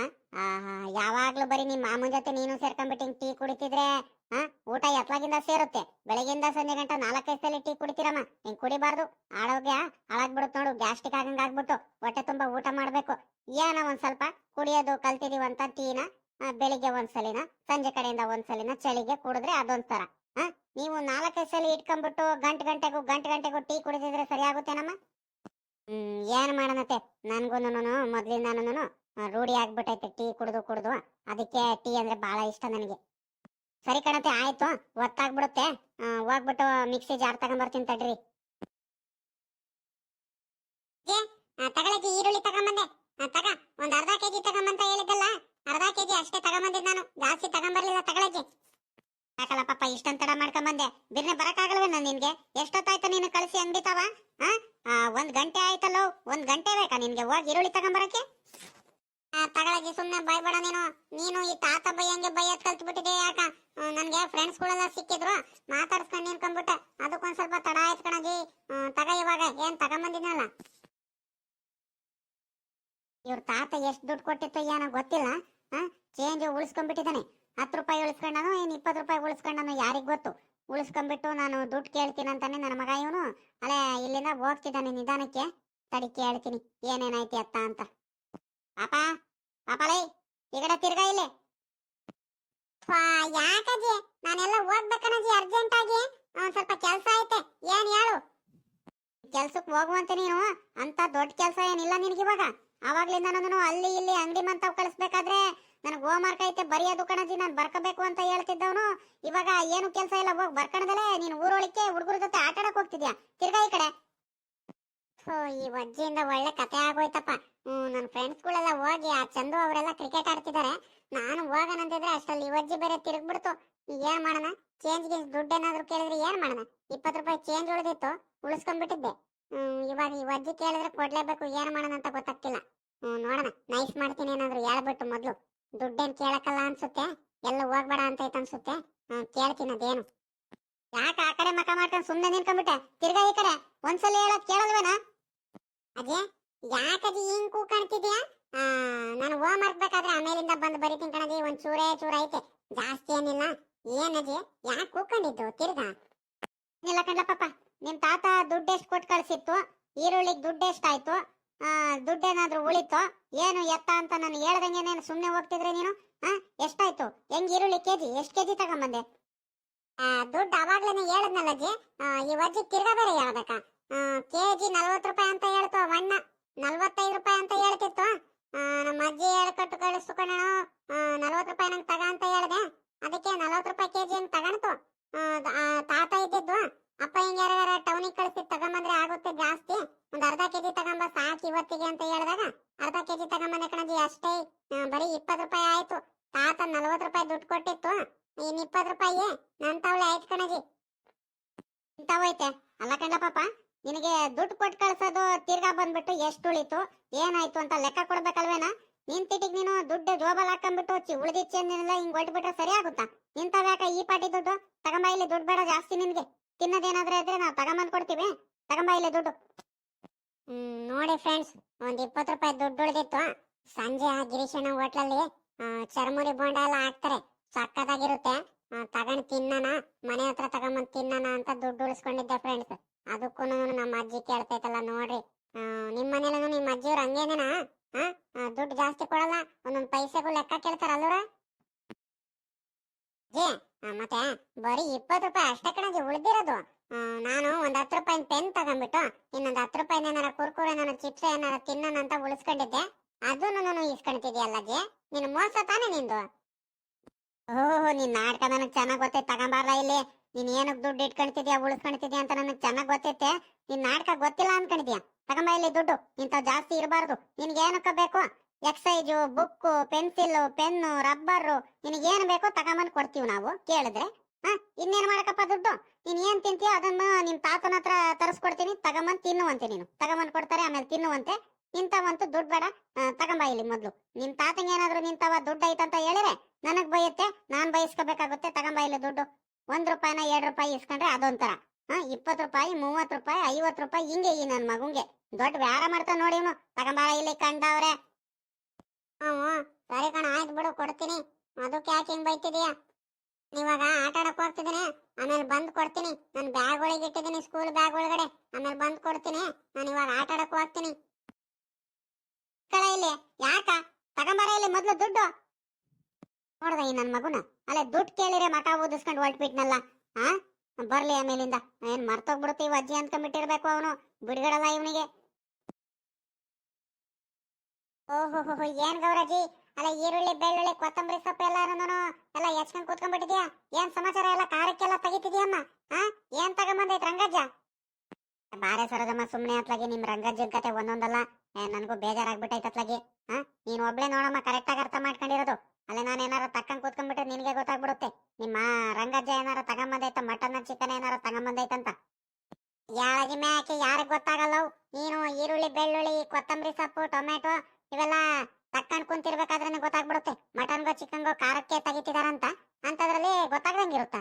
ಯಾವಾಗ್ಲೂ ಬರೀ ನಿಮ್ ಮಾಮನ್ ಜೊತೆ ನೀನು ಸೇರ್ಕೊಂಡ್ಬಿಟ್ಟು ಹಿಂಗ್ ಟೀ ಕುಡಿತಿದ್ರೆ ಹಾ ಊಟ ಎತ್ಲಾಗಿಂದ ಸೇರುತ್ತೆ ಬೆಳಗ್ಗಿಂದ ಸಂಜೆ ಗಂಟ ನಾಲ್ಕೈದು ಸಲ ಟೀ ಕುಡಿತೀರಮ್ಮ ಹಿಂಗ್ ಕುಡಿಬಾರ್ದು ಆರೋಗ್ಯ ಹಾಳಾಗ್ಬಿಡುತ್ತೆ ನೋಡು ಗ್ಯಾಸ್ಟ್ರಿಕ್ ಆಗಂಗ್ ಆಗ್ಬಿಟ್ಟು ಹೊಟ್ಟೆ ತುಂಬಾ ಊಟ ಮಾಡ್ಬೇಕು ಏನೋ ಒಂದ್ ಸ್ವಲ್ಪ ಕುಡಿಯೋದು ಕಲ್ತಿದೀವಂತ ಟೀನ ಆ, ಬೆಳಿಗ್ಗೆ ಒಂದ್ಸಲಿನ ಸಂಜೆ ಕಡೆಯಿಂದ ಒಂದ್ಸಲಿನ ಚಳಿಗೆ ಕುಡಿದ್ರೆ ಅದೊಂಥರ ಹಾ ನೀವು ನಾಲ್ಕೈದು ಸಲ ಇಟ್ಕೊಂಡ್ಬಿಟ್ಟು ಗಂಟೆ ಗಂಟೆಗೂ ಗಂಟೆ ಗಂಟೆಗೂ ಟೀ ಕುಡಿದಿದ್ರೆ ಸರಿ ಆಗುತ್ತೇನಮ್ಮ ಹ್ಮ್ ಏನ್ ಮಾಡೋಣತೆ ನನ್ಗೂನು ಮೊದ್ಲಿಂದಾನು ರೂಢಿ ಆಗ್ಬಿಟ್ಟೈತೆ ಟೀ ಕುಡ್ದು ಕುಡ್ದು ಅದಕ್ಕೆ ಟೀ ಅಂದ್ರೆ ಬಹಳ ಇಷ್ಟ ನನಗೆ. ಸರಿ ಕಣತೆ ಆಯ್ತು. ಒತ್ತಾಗ್ಬಿಡುತ್ತೆ. ಹೋಗ್ಬಿಟ್ಟು ಮಿಕ್ಸಿ ಜಾರ್ ತಗೊಂಬರ್ತೀನಿ ತಡ್ರಿ. ತಗೊಳಕ್ಕೆ ಈರುಳ್ಳಿ ತಗೊಂಬಂದೆ ತಗ. ಒಂದ್ ಅರ್ಧ ಕೆಜಿ ತಗೊಂಬಂತ ಹೇಳಿದ್ದಲ್ಲ. ಅರ್ಧ ಕೆಜಿ ಅಷ್ಟೇ ತಗೊಂಬಂದಿದ್ ನಾನು. ಜಾಸ್ತಿ ತಗೊಂಬರ್ಲಿಲ್ಲ ತಗೊಳಕ್ಕೆ. ಯಾಕಲ್ಲ ಪಾಪ ಇಷ್ಟೊಂದ್ ತಡ ಮಾಡ್ಕೊಂಬಂದೆ. ಬಿರ್ನೆ ಬರಕ್ಕಾಗಲ್ವೇನ ನಿನ್ಗೆ? ಎಷ್ಟೊತ್ತಾಯ್ತು ನೀನು ಕಳಿಸಿ ಅಂಗಡಿ? ಆ, ಒಂದ್ ಗಂಟೆ ಆಯ್ತಲ್ಲೋ? ಒಂದ್ ಗಂಟೆ ಬೇಕಾ ನಿನ್ಗೆ ಹೋಗಿ ಈರುಳ್ಳಿ ತಗೊಂಬರಕ್ಕೆ? ತಗೊಳಗೆ ಸುಮ್ನೆ ಬೈಬೇಡ ನೀನು. ನೀನು ಈ ತಾತ ಬೈಯಂಗೆ ಬೈಯತ್ ಕಲ್ತ್ ಬಿಟ್ಟಿದೆ ಯಾಕ ನನ್ಗೆ ಫ್ರೆಂಡ್ಸ್ ಗಳೆಲ್ಲ ಸಿಕ್ಕಿದ್ರು. ಮಾತಾಡ್ಸ್ಕೊಂಡ್ ನಿನ್ಕೊಂಡ್ಬಿಟ್ಟೆ ಅದಕ್ಕೊಂದ್ ಸ್ವಲ್ಪ ತಡ ಆಯ್ತು ಕಣಜಿ. ತಗ ಇವಾಗ. ಏನ್ ತಗೊಂಬಂದಿದ್ನಲ್ಲ? ಇವ್ರ ತಾತ ಎಷ್ಟು ದುಡ್ಡು ಕೊಟ್ಟಿತ್ತು ಏನೋ ಗೊತ್ತಿಲ್ಲ. ಚೇಂಜ್ ಉಳಿಸ್ಕೊಂಡ್ಬಿಟ್ಟಿದ್ದಾನೆ. ಹತ್ತು ರೂಪಾಯಿ ಉಳಿಸ್ಕೊಂಡನು, ಏನ್ ಇಪ್ಪತ್ತು ರೂಪಾಯಿ ಉಳಿಸ್ಕೊಂಡನು ಯಾರಿಗ್ ಗೊತ್ತು? ಉಳಿಸ್ಕೊಂಡ್ಬಿಟ್ಟು ನಾನು ದುಡ್ಡು ಕೇಳ್ತೀನಿ ಅಂತಾನೆ ನನ್ನ ಮಗ ಇವನು. ಅಲ್ಲೇ ಇಲ್ಲಿಂದ ಹೋಗ್ತಿದ್ದಾನೆ ನಿಧಾನಕ್ಕೆ. ತಡಿ ಕೇಳ್ತೀನಿ. ಏನೇನಾಯ್ತಿ ಅತ್ತ ಅಂತ. ಪಾಪ, ಪಾಪಲೈ, ಈ ಕಡೆ ತಿರ್ಗಾ ಇಲ್ಲಿ. ಯಾಕಜ್ಜಿ ನಾನೆಲ್ಲ ಹೋಗ್ಬೇಕನಜ್ಜಿ ಅರ್ಜೆಂಟ್ ಆಗಿ ಸ್ವಲ್ಪ ಕೆಲಸ ಐತೆ. ಏನ್ ಹೇಳು? ಕೆಲ್ಸಕ್ಕೆ ಹೋಗುವಂತ ನೀನು? ಅಂತ ದೊಡ್ಡ ಕೆಲಸ ಏನಿಲ್ಲ ನಿನಗಿವಾಗ ಅವಾಗ್ಲಿಂದ ನಾನು ಅಲ್ಲಿ ಇಲ್ಲಿ ಅಂಗಡಿ ಮಂತಾವ್ ಕಳಿಸ್ಬೇಕಾದ್ರೆ ನನಗೆ ಹೋಮ್ವರ್ಕ್ ಐತೆ, ಬರೆಯೋದು ಕಣಜಿ ನಾನು ಬರ್ಕೋಬೇಕು ಅಂತ ಹೇಳ್ತಿದ್ದವನು. ಇವಾಗ ಏನು ಕೆಲಸ ಇಲ್ಲ, ಹೋಗಿ ಬರ್ಕಣದಲ್ಲೇ. ನೀನು ಊರೊಳಕ್ಕೆ ಹುಡುಗರ ಜೊತೆ ಆಟ ಆಡಕ್ ಹೋಗ್ತಿದ್ಯಾ? ತಿರ್ಗಾ ಈ ಕಡೆ. ಈ ವಜ್ಜಿಯಿಂದ ಒಳ್ಳೆ ಕತೆ ಆಗೋಯ್ತಪ್ಪ. ಹ್ಮ್ ನನ್ನ ಫ್ರೆಂಡ್ಸ್ಗಳೆಲ್ಲ ಹೋಗಿ ಆ ಚಂದು ಅವರೆಲ್ಲ ಕ್ರಿಕೆಟ್ ಆಡ್ತಿದ್ದಾರೆ ನಾನು ಹೋಗೋಣಂತಿದ್ರೆ ಅಷ್ಟರಲ್ಲಿ ಈ ವಜ್ಜಿ ಬೇರೆ ತಿರುಗ್ಬಿಡ್ತು. ಈಗ ಏನ್ ಮಾಡೋಣ? ಚೇಂಜ್ಗೆ ದುಡ್ಡು ಏನಾದ್ರು ಕೇಳಿದ್ರೆ ಏನ್ ಮಾಡೋಣ? ಇಪ್ಪತ್ತು ರೂಪಾಯಿ ಚೇಂಜ್ ಉಳಿದಿತ್ತು, ಉಳಿಸ್ಕೊಂಡ್ಬಿಟ್ಟಿದ್ದೆ. ಹ್ಮ್, ಇವಾಗ ಈ ವಜ್ಜಿ ಕೇಳಿದ್ರೆ ಕೊಡ್ಲೇಬೇಕು, ಏನ್ ಮಾಡೋಣ ಅಂತ ಗೊತ್ತಾಗ್ತಿಲ್ಲ. ಹ್ಮ್, ನೋಡೋಣ. ನೈಸ್ ಮಾಡ್ತೀನಿ ಏನಾದ್ರು ಹೇಳ್ಬಿಟ್ಟು ಮೊದ್ಲು. ದುಡ್ಡೇನ್ ಕೇಳಕ್ಕಲ್ಲ ಅನ್ಸುತ್ತೆ. ಎಲ್ಲ ಹೋಗ್ಬೇಡ ಅಂತ ಐತೆ ಅನ್ಸುತ್ತೆ ಹ್ಮ್, ಕೇಳ್ತೀನಿ ಅದೇನು. ಯಾಕೆ ಆ ಕಡೆ ಮಕ ಮಾಡ್ಕೊಂಡು ಸುಮ್ಮನೆ ನಿನ್ಕೊಂಡ್ಬಿಟ್ಟೆ ತಿರ್ಗಾ ಈ ಕಡೆ. ಒಂದ್ಸಲ ಹೇಳೋದ್ ಕೇಳಲ್ವೇನಾ? ಅಜ್ಜೆ ಯಾಕದು ಹಿಂಗ್ ಕೂಕಾಣ್ತಿದ್ಯಾ ನಾನು ಹೋಮ್ ವರ್ಕ್ ಬೇಕಾದ್ರೆ ಆಮೇಲಿಂದ ಬಂದು ಬರೀತೀನಿ ಕಣದಿ ಒಂದ್ ಚೂರೇ ಚೂರ ಐತೆ. ಜಾಸ್ತಿ ಏನಿಲ್ಲ. ಏನದೇ ಯಾಕೆ ಕೂಕೊಂಡಿದ್ದು? ತಿರ್ಗಾ. ಇಲ್ಲ ಕಣ್ಣ ಪಾಪ. ನಿಮ್ ತಾತ ದುಡ್ಡು ಎಷ್ಟು ಕೊಟ್ಟು ಕಳ್ಸಿತ್ತು, ಈರುಳ್ಳಿಗೆ ದುಡ್ಡು ಎಷ್ಟಾಯ್ತು ದುಡ್ಡೇನಾದ್ರೂ ಉಳಿತು, ಏನು ಎತ್ತ ಅಂತ ನಾನು ಹೇಳ್ದಂಗೆ ನೀನು ಸುಮ್ಮನೆ ಹೋಗ್ತಿದ್ರೆ ನೀನು? ಆ, ಎಷ್ಟಾಯ್ತು? ಹೆಂಗ್ ಈರುಳ್ಳಿ ಕೆಜಿ? ಎಷ್ಟು ಕೆಜಿ ತಗೊಂಬಂದೆ? ದುಡ್ಡು ಅವಾಗ್ಲೇನೆ ಹೇಳದ್ನಲ್ಲ ಅಜ್ಜಿ ಈ ವಜ್ಜಿ ತಿರ್ಗಾ ಬೇರೆ ಹೇಳ್ಬೇಕಾ? ಕೆಜಿ ನಲ್ವತ್ತು ರೂಪಾಯಿ ಅಂತ ಹೇಳ್ತು ಅಣ್ಣ ನಲ್ವತ್ತೈದು ರೂಪಾಯಿ ಅಂತ ಹೇಳ್ತಿತ್ತು. ನಮ್ಮ ಅಜ್ಜಿ ಹೇಳ್ಕೊಟ್ಟು ಕಳಿಸ್ತು ಕಣೋ ನಲ್ವತ್ತು ರೂಪಾಯಿ ನಂಗೆ ತಗ ಅಂತ ಹೇಳ್ದೆ ಅದಕ್ಕೆ ನಲ್ವತ್ತು ರೂಪಾಯಿ ಕೆಜಿ ಅಂತ ತಗೊಂತು ಆ, ದ- ಆ, ತಾತ ಇದ್ದಿದ್ದು ಅಪ್ಪ ಹಿಂಗೆ ಯಾರ ಟೌನಿಗೆ ಕಳಿಸಿ ತಗೊಂಬಂದ್ರೆ ಆಗುತ್ತೆ ಜಾಸ್ತಿ ಒಂದ್ ಅರ್ಧ ಕೆಜಿ ತಗೊಂಬ ಸಾಕು ಇವತ್ತಿಗೆ ಅಂತ ಹೇಳಿದಾಗ ಅರ್ಧ ಕೆಜಿ ತಗೊಂಬಂದೆ ಕಣಜಿ ಅಷ್ಟೇ ಆ, ಬರೀ ಇಪ್ಪತ್ತು ರೂಪಾಯಿ ಆಯ್ತು ತಾತ ನಲ್ವತ್ತು ರೂಪಾಯಿ ದುಡ್ಡು ಕೊಟ್ಟಿತ್ತು ಇನ್ ಇಪ್ಪತ್ತು ರೂಪಾಯಿ ನನ್ ತವಳೆ ಆಯ್ತು ಕಣಜಿ ಇಂತವೈತೆ ಅಲ್ಲ ಕಣ್ಲ ಪಾಪ ನಿನಗೆ ದುಡ್ಡು ಕೊಟ್ಟು ಕಳ್ಸೋದು ತಿರ್ಗಾ ಬಂದ್ಬಿಟ್ಟು ಎಷ್ಟು ಉಳಿತು ಏನಾಯ್ತು ಅಂತ ಲೆಕ್ಕ ಕೊಡ್ಬೇಕಲ್ವೇನಾ ನಿನ್ ತಿಟಿಗ್ ನೀನು ದುಡ್ಡು ಜೋಬಲ್ ಹಾಕೊಂಡ್ಬಿಟ್ಟು ಚಿ ಉಳಿದಿದ್ ಚೇಂದಿನೆಲ್ಲ ಹಿಂಗ್ ಹೊಟ್ಬಿಟ್ರೆ ಸರಿ ಆಗುತ್ತಾ ನಿಂತಾವ್ಯಾಕ ಈ ಪಾಟಿ ದುಡ್ಡು ತಗೊಂಬ ಇಲ್ಲಿ ದುಡ್ಡು ಬೇಡ ಜಾಸ್ತಿ ನಿನ್ಗೆ ತಿನ್ನೋದೇನಾದ್ರೆ ಇದ್ರೆ ನಾವು ತಗೊಂಬಂದ್ ಕೊಡ್ತೀವಿ. ತಗೊಂಬ ಇಲ್ಲಿ ದುಡ್ಡು. ಹ್ಮ್, ನೋಡಿ ಫ್ರೆಂಡ್ಸ್ ಒಂದ್ ಇಪ್ಪತ್ತು ರೂಪಾಯಿ ದುಡ್ಡು ಉಳಿದಿತ್ತು. ಸಂಜೆ ಆ ಗಿರೀಶಣ್ಣ ಹೋಟ್ಲಲ್ಲಿ ಚರ್ಮುರಿ ಬೋಂಡ ಎಲ್ಲ ಹಾಕ್ತಾರೆ. ಸಕ್ಕತ್ತಾಗಿರುತ್ತೆ. ತಗೊಂಡು ತಿನ್ನಣ, ಮನೆ ಹತ್ರ ತಗೊಂಬಂದ್ ತಿನ್ನಣ ಅಂತ ದುಡ್ಡು ಉಳಿಸ್ಕೊಂಡಿದ್ದೆ ಫ್ರೆಂಡ್ಸ್ ಅದಕ್ಕೂ ನಮ್ಮ ಅಜ್ಜಿ ಕೇಳ್ತೈತಲ್ಲ ನೋಡ್ರಿ. ನಿಮ್ ಮನೇಲೂ ನಿಮ್ಮ ಅಜ್ಜಿಯವ್ರು ಹಂಗೇನೇನಾ? ದುಡ್ಡು ಜಾಸ್ತಿ ಕೊಡಲ್ಲ, ಒಂದೊಂದ್ ಪೈಸೆಗೂ ಲೆಕ್ಕ ಕೇಳ್ತಾರಲ್ವ್ರ ಮತ್ತೆ ಬರೀ ಇಪ್ಪತ್ತು ರೂಪಾಯಿ ಅಷ್ಟೇ ಕಣಜಿ ಉಳ್ದಿರೋದು. ನಾನು ಒಂದ್ ಹತ್ತು ರೂಪಾಯಿ ಪೆನ್ ತಗೊಂಡ್ಬಿಟ್ಟು, ಇನ್ನೊಂದ್ ಹತ್ತು ರೂಪಾಯಿ ಏನಾರ ಕುರ್ಕುರೆ ಏನಾರ ಚಿಪ್ಸ್ ಏನಾರ ತಿನ್ನೋಣ ಅಂತ ಉಳಿಸ್ಕೊಂಡಿದ್ದೆ. ಅದನ್ನು ನಾನು ಇಸ್ಕೊಂತಿದ್ಯಲ್ಲ ಜಿ ನೀನು ಮೋಸ ತಾನೇ ನಿಂದು? ಓಹ್, ನಿನ್ ನಾಟಕ ನನಗ್ ಚೆನ್ನಾಗ್ ಗೊತ್ತೈತೆ, ತಗೊಂಬಾರ್ಲ ಇಲ್ಲಿ. ನೀನ್ ಏನಕ್ ದುಡ್ಡು ಇಟ್ಕೊಂತಿದ್ಯಾ ಉಳಿಸ್ಕೊಂತಿದ್ಯಾ ಅಂತ ನನಗ್ ಚೆನ್ನಾಗ್ ಗೊತ್ತೈತೆ. ನಿನ್ ನಾಟಕ ಗೊತ್ತಿಲ್ಲ ಅನ್ಕೊಂಡಿದ್ಯಾ? ತಗೊಂಬ ಇಲ್ಲಿ ದುಡ್ಡು, ಇಂಥವ್ ಜಾಸ್ತಿ ಇರಬಾರ್ದು. ನಿನ್ಗೆ ಏನಕ್ಕ ಬೇಕು? Exercise book pencil pen rubber ನಿನಗೆ ಏನು ಬೇಕೋ ತಗೊಂಬಂದು ಕೊಡ್ತೀವಿ ನಾವು, ಕೇಳಿದ್ರೆ. ಹಾ, ಇನ್ನೇನು ಮಾಡಕಪ್ಪ ದುಡ್ಡು? ನೀನು ಏನು ತಿಂತೀಯ ಅದನ್ನ ನಿಮ್ಮ ತಾತನ ಹತ್ರ ತರಿಸ್ಕೊಡ್ತೀನಿ, ತಗೊಂಬಂದು ತಿನ್ನುವಂತೆ ನೀನು. ತಗೊಂಬಂದು ಕೊಡ್ತಾರೆ, ಆಮೇಲೆ ತಿನ್ನುವಂತೆ. ನಿಂತವಂತೂ ದುಡ್ಡು ಬೇಡ. ತಗೊಂಬ ಇಲ್ಲಿ ಮೊದಲು. ನಿಮ್ಮ ತಾತಂಗೆ ಏನಾದರೂ ನಿಂತವ ದುಡ್ಡು ಐತಂತ ಹೇಳಿದ್ರೆ ನನಗೆ ಬೈಯುತ್ತೆ, ನಾನು ಬಯಸ್ಕೋಬೇಕಾಗುತ್ತೆ ತಗೊಂಬ ಇಲ್ಲಿ ದುಡ್ಡು. ಒಂದು ರೂಪಾಯಿನ ಎರಡು ರೂಪಾಯಿ ಇಸ್ಕೊಂಡ್ರೆ ಅದೊಂಥರ. ಹಾ, ಇಪ್ಪತ್ತು ರೂಪಾಯಿ, ಮೂವತ್ತು ರೂಪಾಯಿ ಐವತ್ ರೂಪಾಯಿ, ಹಿಂಗೆ ಈ ನನ್ನ ಮಗುಂಗೆ. ದೊಡ್ಡ ವ್ಯಾರ ಮಾಡ್ತಾನ ನೋಡಿ ಇವನು ತಗೊಂಬಾರ ಇಲ್ಲಿ ಕಂಡವ್ರೆ ಹ್ಮ್ ಸರಿ ಕಣ ಆಯ್ತು ಬಿಡು ಕೊಡ್ತೀನಿ ಅದಕ್ಕೆ ಯಾಕೆ ಹಿಂಗ್ ಬೈತಿದೀಯ ಇವಾಗ ಆಟ ಆಡಕ್ ಹೋಗ್ತಿದ್ದೀನಿ ಆಮೇಲೆ ಬಂದ್ ಕೊಡ್ತೀನಿ ನಾನು ಬ್ಯಾಗ್ ಒಳಗೆ ಇಟ್ಟಿದ್ದೀನಿ ಸ್ಕೂಲ್ ಬ್ಯಾಗ್ ಒಳಗಡೆ ಆಮೇಲೆ ಬಂದ್ ಕೊಡ್ತೀನಿ ನಾನು ಇವಾಗ ಆಟ ಆಡಕ್ ಹೋಗ್ತೀನಿ ಕಳ ಇಲ್ಲಿ ಯಾಕ ತಗೊಂಬಾರ ಇಲ್ಲಿ ಮೊದ್ಲು ದುಡ್ಡು ನೋಡ್ದ ಈ ನನ್ ಮಗುನ ಅಲ್ಲೇ ದುಡ್ಡು ಕೇಳಿರೆ ಮಕ ಊದಿಸ್ಕೊಂಡು ಹೊಲ್ಟ್ಬಿಟ್ನಲ್ಲ ಆ ಬರ್ಲಿ ಆಮೇಲಿಂದ ಏನ್ ಮರ್ತೋಗ್ಬಿಡುತ್ತೆ ಇವ್ ಅಜ್ಜಿ ಅನ್ಕೊಂಡ್ಬಿಟ್ಟಿರ್ಬೇಕು ಅವನು. ಬಿಡ್ಗಡಲ್ಲ ಇವನಿಗೆ. ಓಹೋ ಏನ್ ಗೌರಜಿ? ಅಲ್ಲ, ಈರುಳ್ಳಿ, ಬೆಳ್ಳುಳ್ಳಿ, ಕೊತ್ತಂಬರಿ ಸೊಪ್ಪು ಎಲ್ಲಾರು ಎಲ್ಲ ಹೆಚ್ಕೊಂಡ್ ಕೂತ್ಕೊಂಡ್ಬಿಟ್ಟಿದ್ಯಾ? ಏನ್ ಸಮಾಚಾರ ಎಲ್ಲ ಖಾರಕ್ಕೆಲ್ಲ ತೆಗಿತಿದ್ಯಮ್ಮ? ಹಾ ಏನ್ ತಗೊಂಬಂದೈತ್ ರಂಗಜ್ಜ? ಬಾರೆ ಸರೋಜಮ್ಮ ಸುಮ್ನೆ ಅತ್ಲಾಗಿ, ನಿಮ್ ರಂಗಜ್ಜನ್ ಕತೆ ಒಂದೊಂದಲ್ಲ. ನನ್ಗೂ ಬೇಜಾರಾಗ್ಬಿಟ್ಟೈತ್ ಅತ್ಲಾಗಿ ಹಾ ನೀನ್ ಒಬ್ಳೆ ನೋಡಮ್ಮ ಕರೆಕ್ಟ್ ಆಗಿ ಅರ್ಥ ಮಾಡ್ಕೊಂಡಿರೋದು. ಅಲ್ಲ ನಾನು ಏನಾರ ತಕ್ಕಂಗ್ ಕೂತ್ಕೊಂಡ್ಬಿಟ್ರೆ ನಿನಗೆ ಗೊತ್ತಾಗ್ಬಿಡುತ್ತೆ. ನಿಮ್ಮ ರಂಗಜ್ಜ ಏನಾರ ತಗೊಂಬಂದೈತ ಮಟನ್ ಚಿಕನ್ ಏನಾರ ತಗೊಂಬಂದೈತಂತ ಯಾಳಗಿ ಮ್ಯಾಕೆ ಯಾರಿಗೆ ಗೊತ್ತಾಗಲ್ಲವು ನೀನು ಈರುಳ್ಳಿ, ಬೆಳ್ಳುಳ್ಳಿ, ಕೊತ್ತಂಬರಿ ಸೊಪ್ಪು ಟೊಮೆಟೊ ಇವೆಲ್ಲ ತಕ್ಕಂಡ್ ಕುಂತಿರ್ಬೇಕಾದ್ರೆ ಗೊತ್ತಾಗ್ಬಿಡುತ್ತೆ. ಮಟನ್ಗೋ ಚಿಕನ್ಗೋ ಖಾರಕ್ಕೆ ತೆಗಿತಿದಾರಂತ ಅಂತದ್ರಲ್ಲಿ ಗೊತ್ತಾಗ್ದಂಗಿರುತ್ತ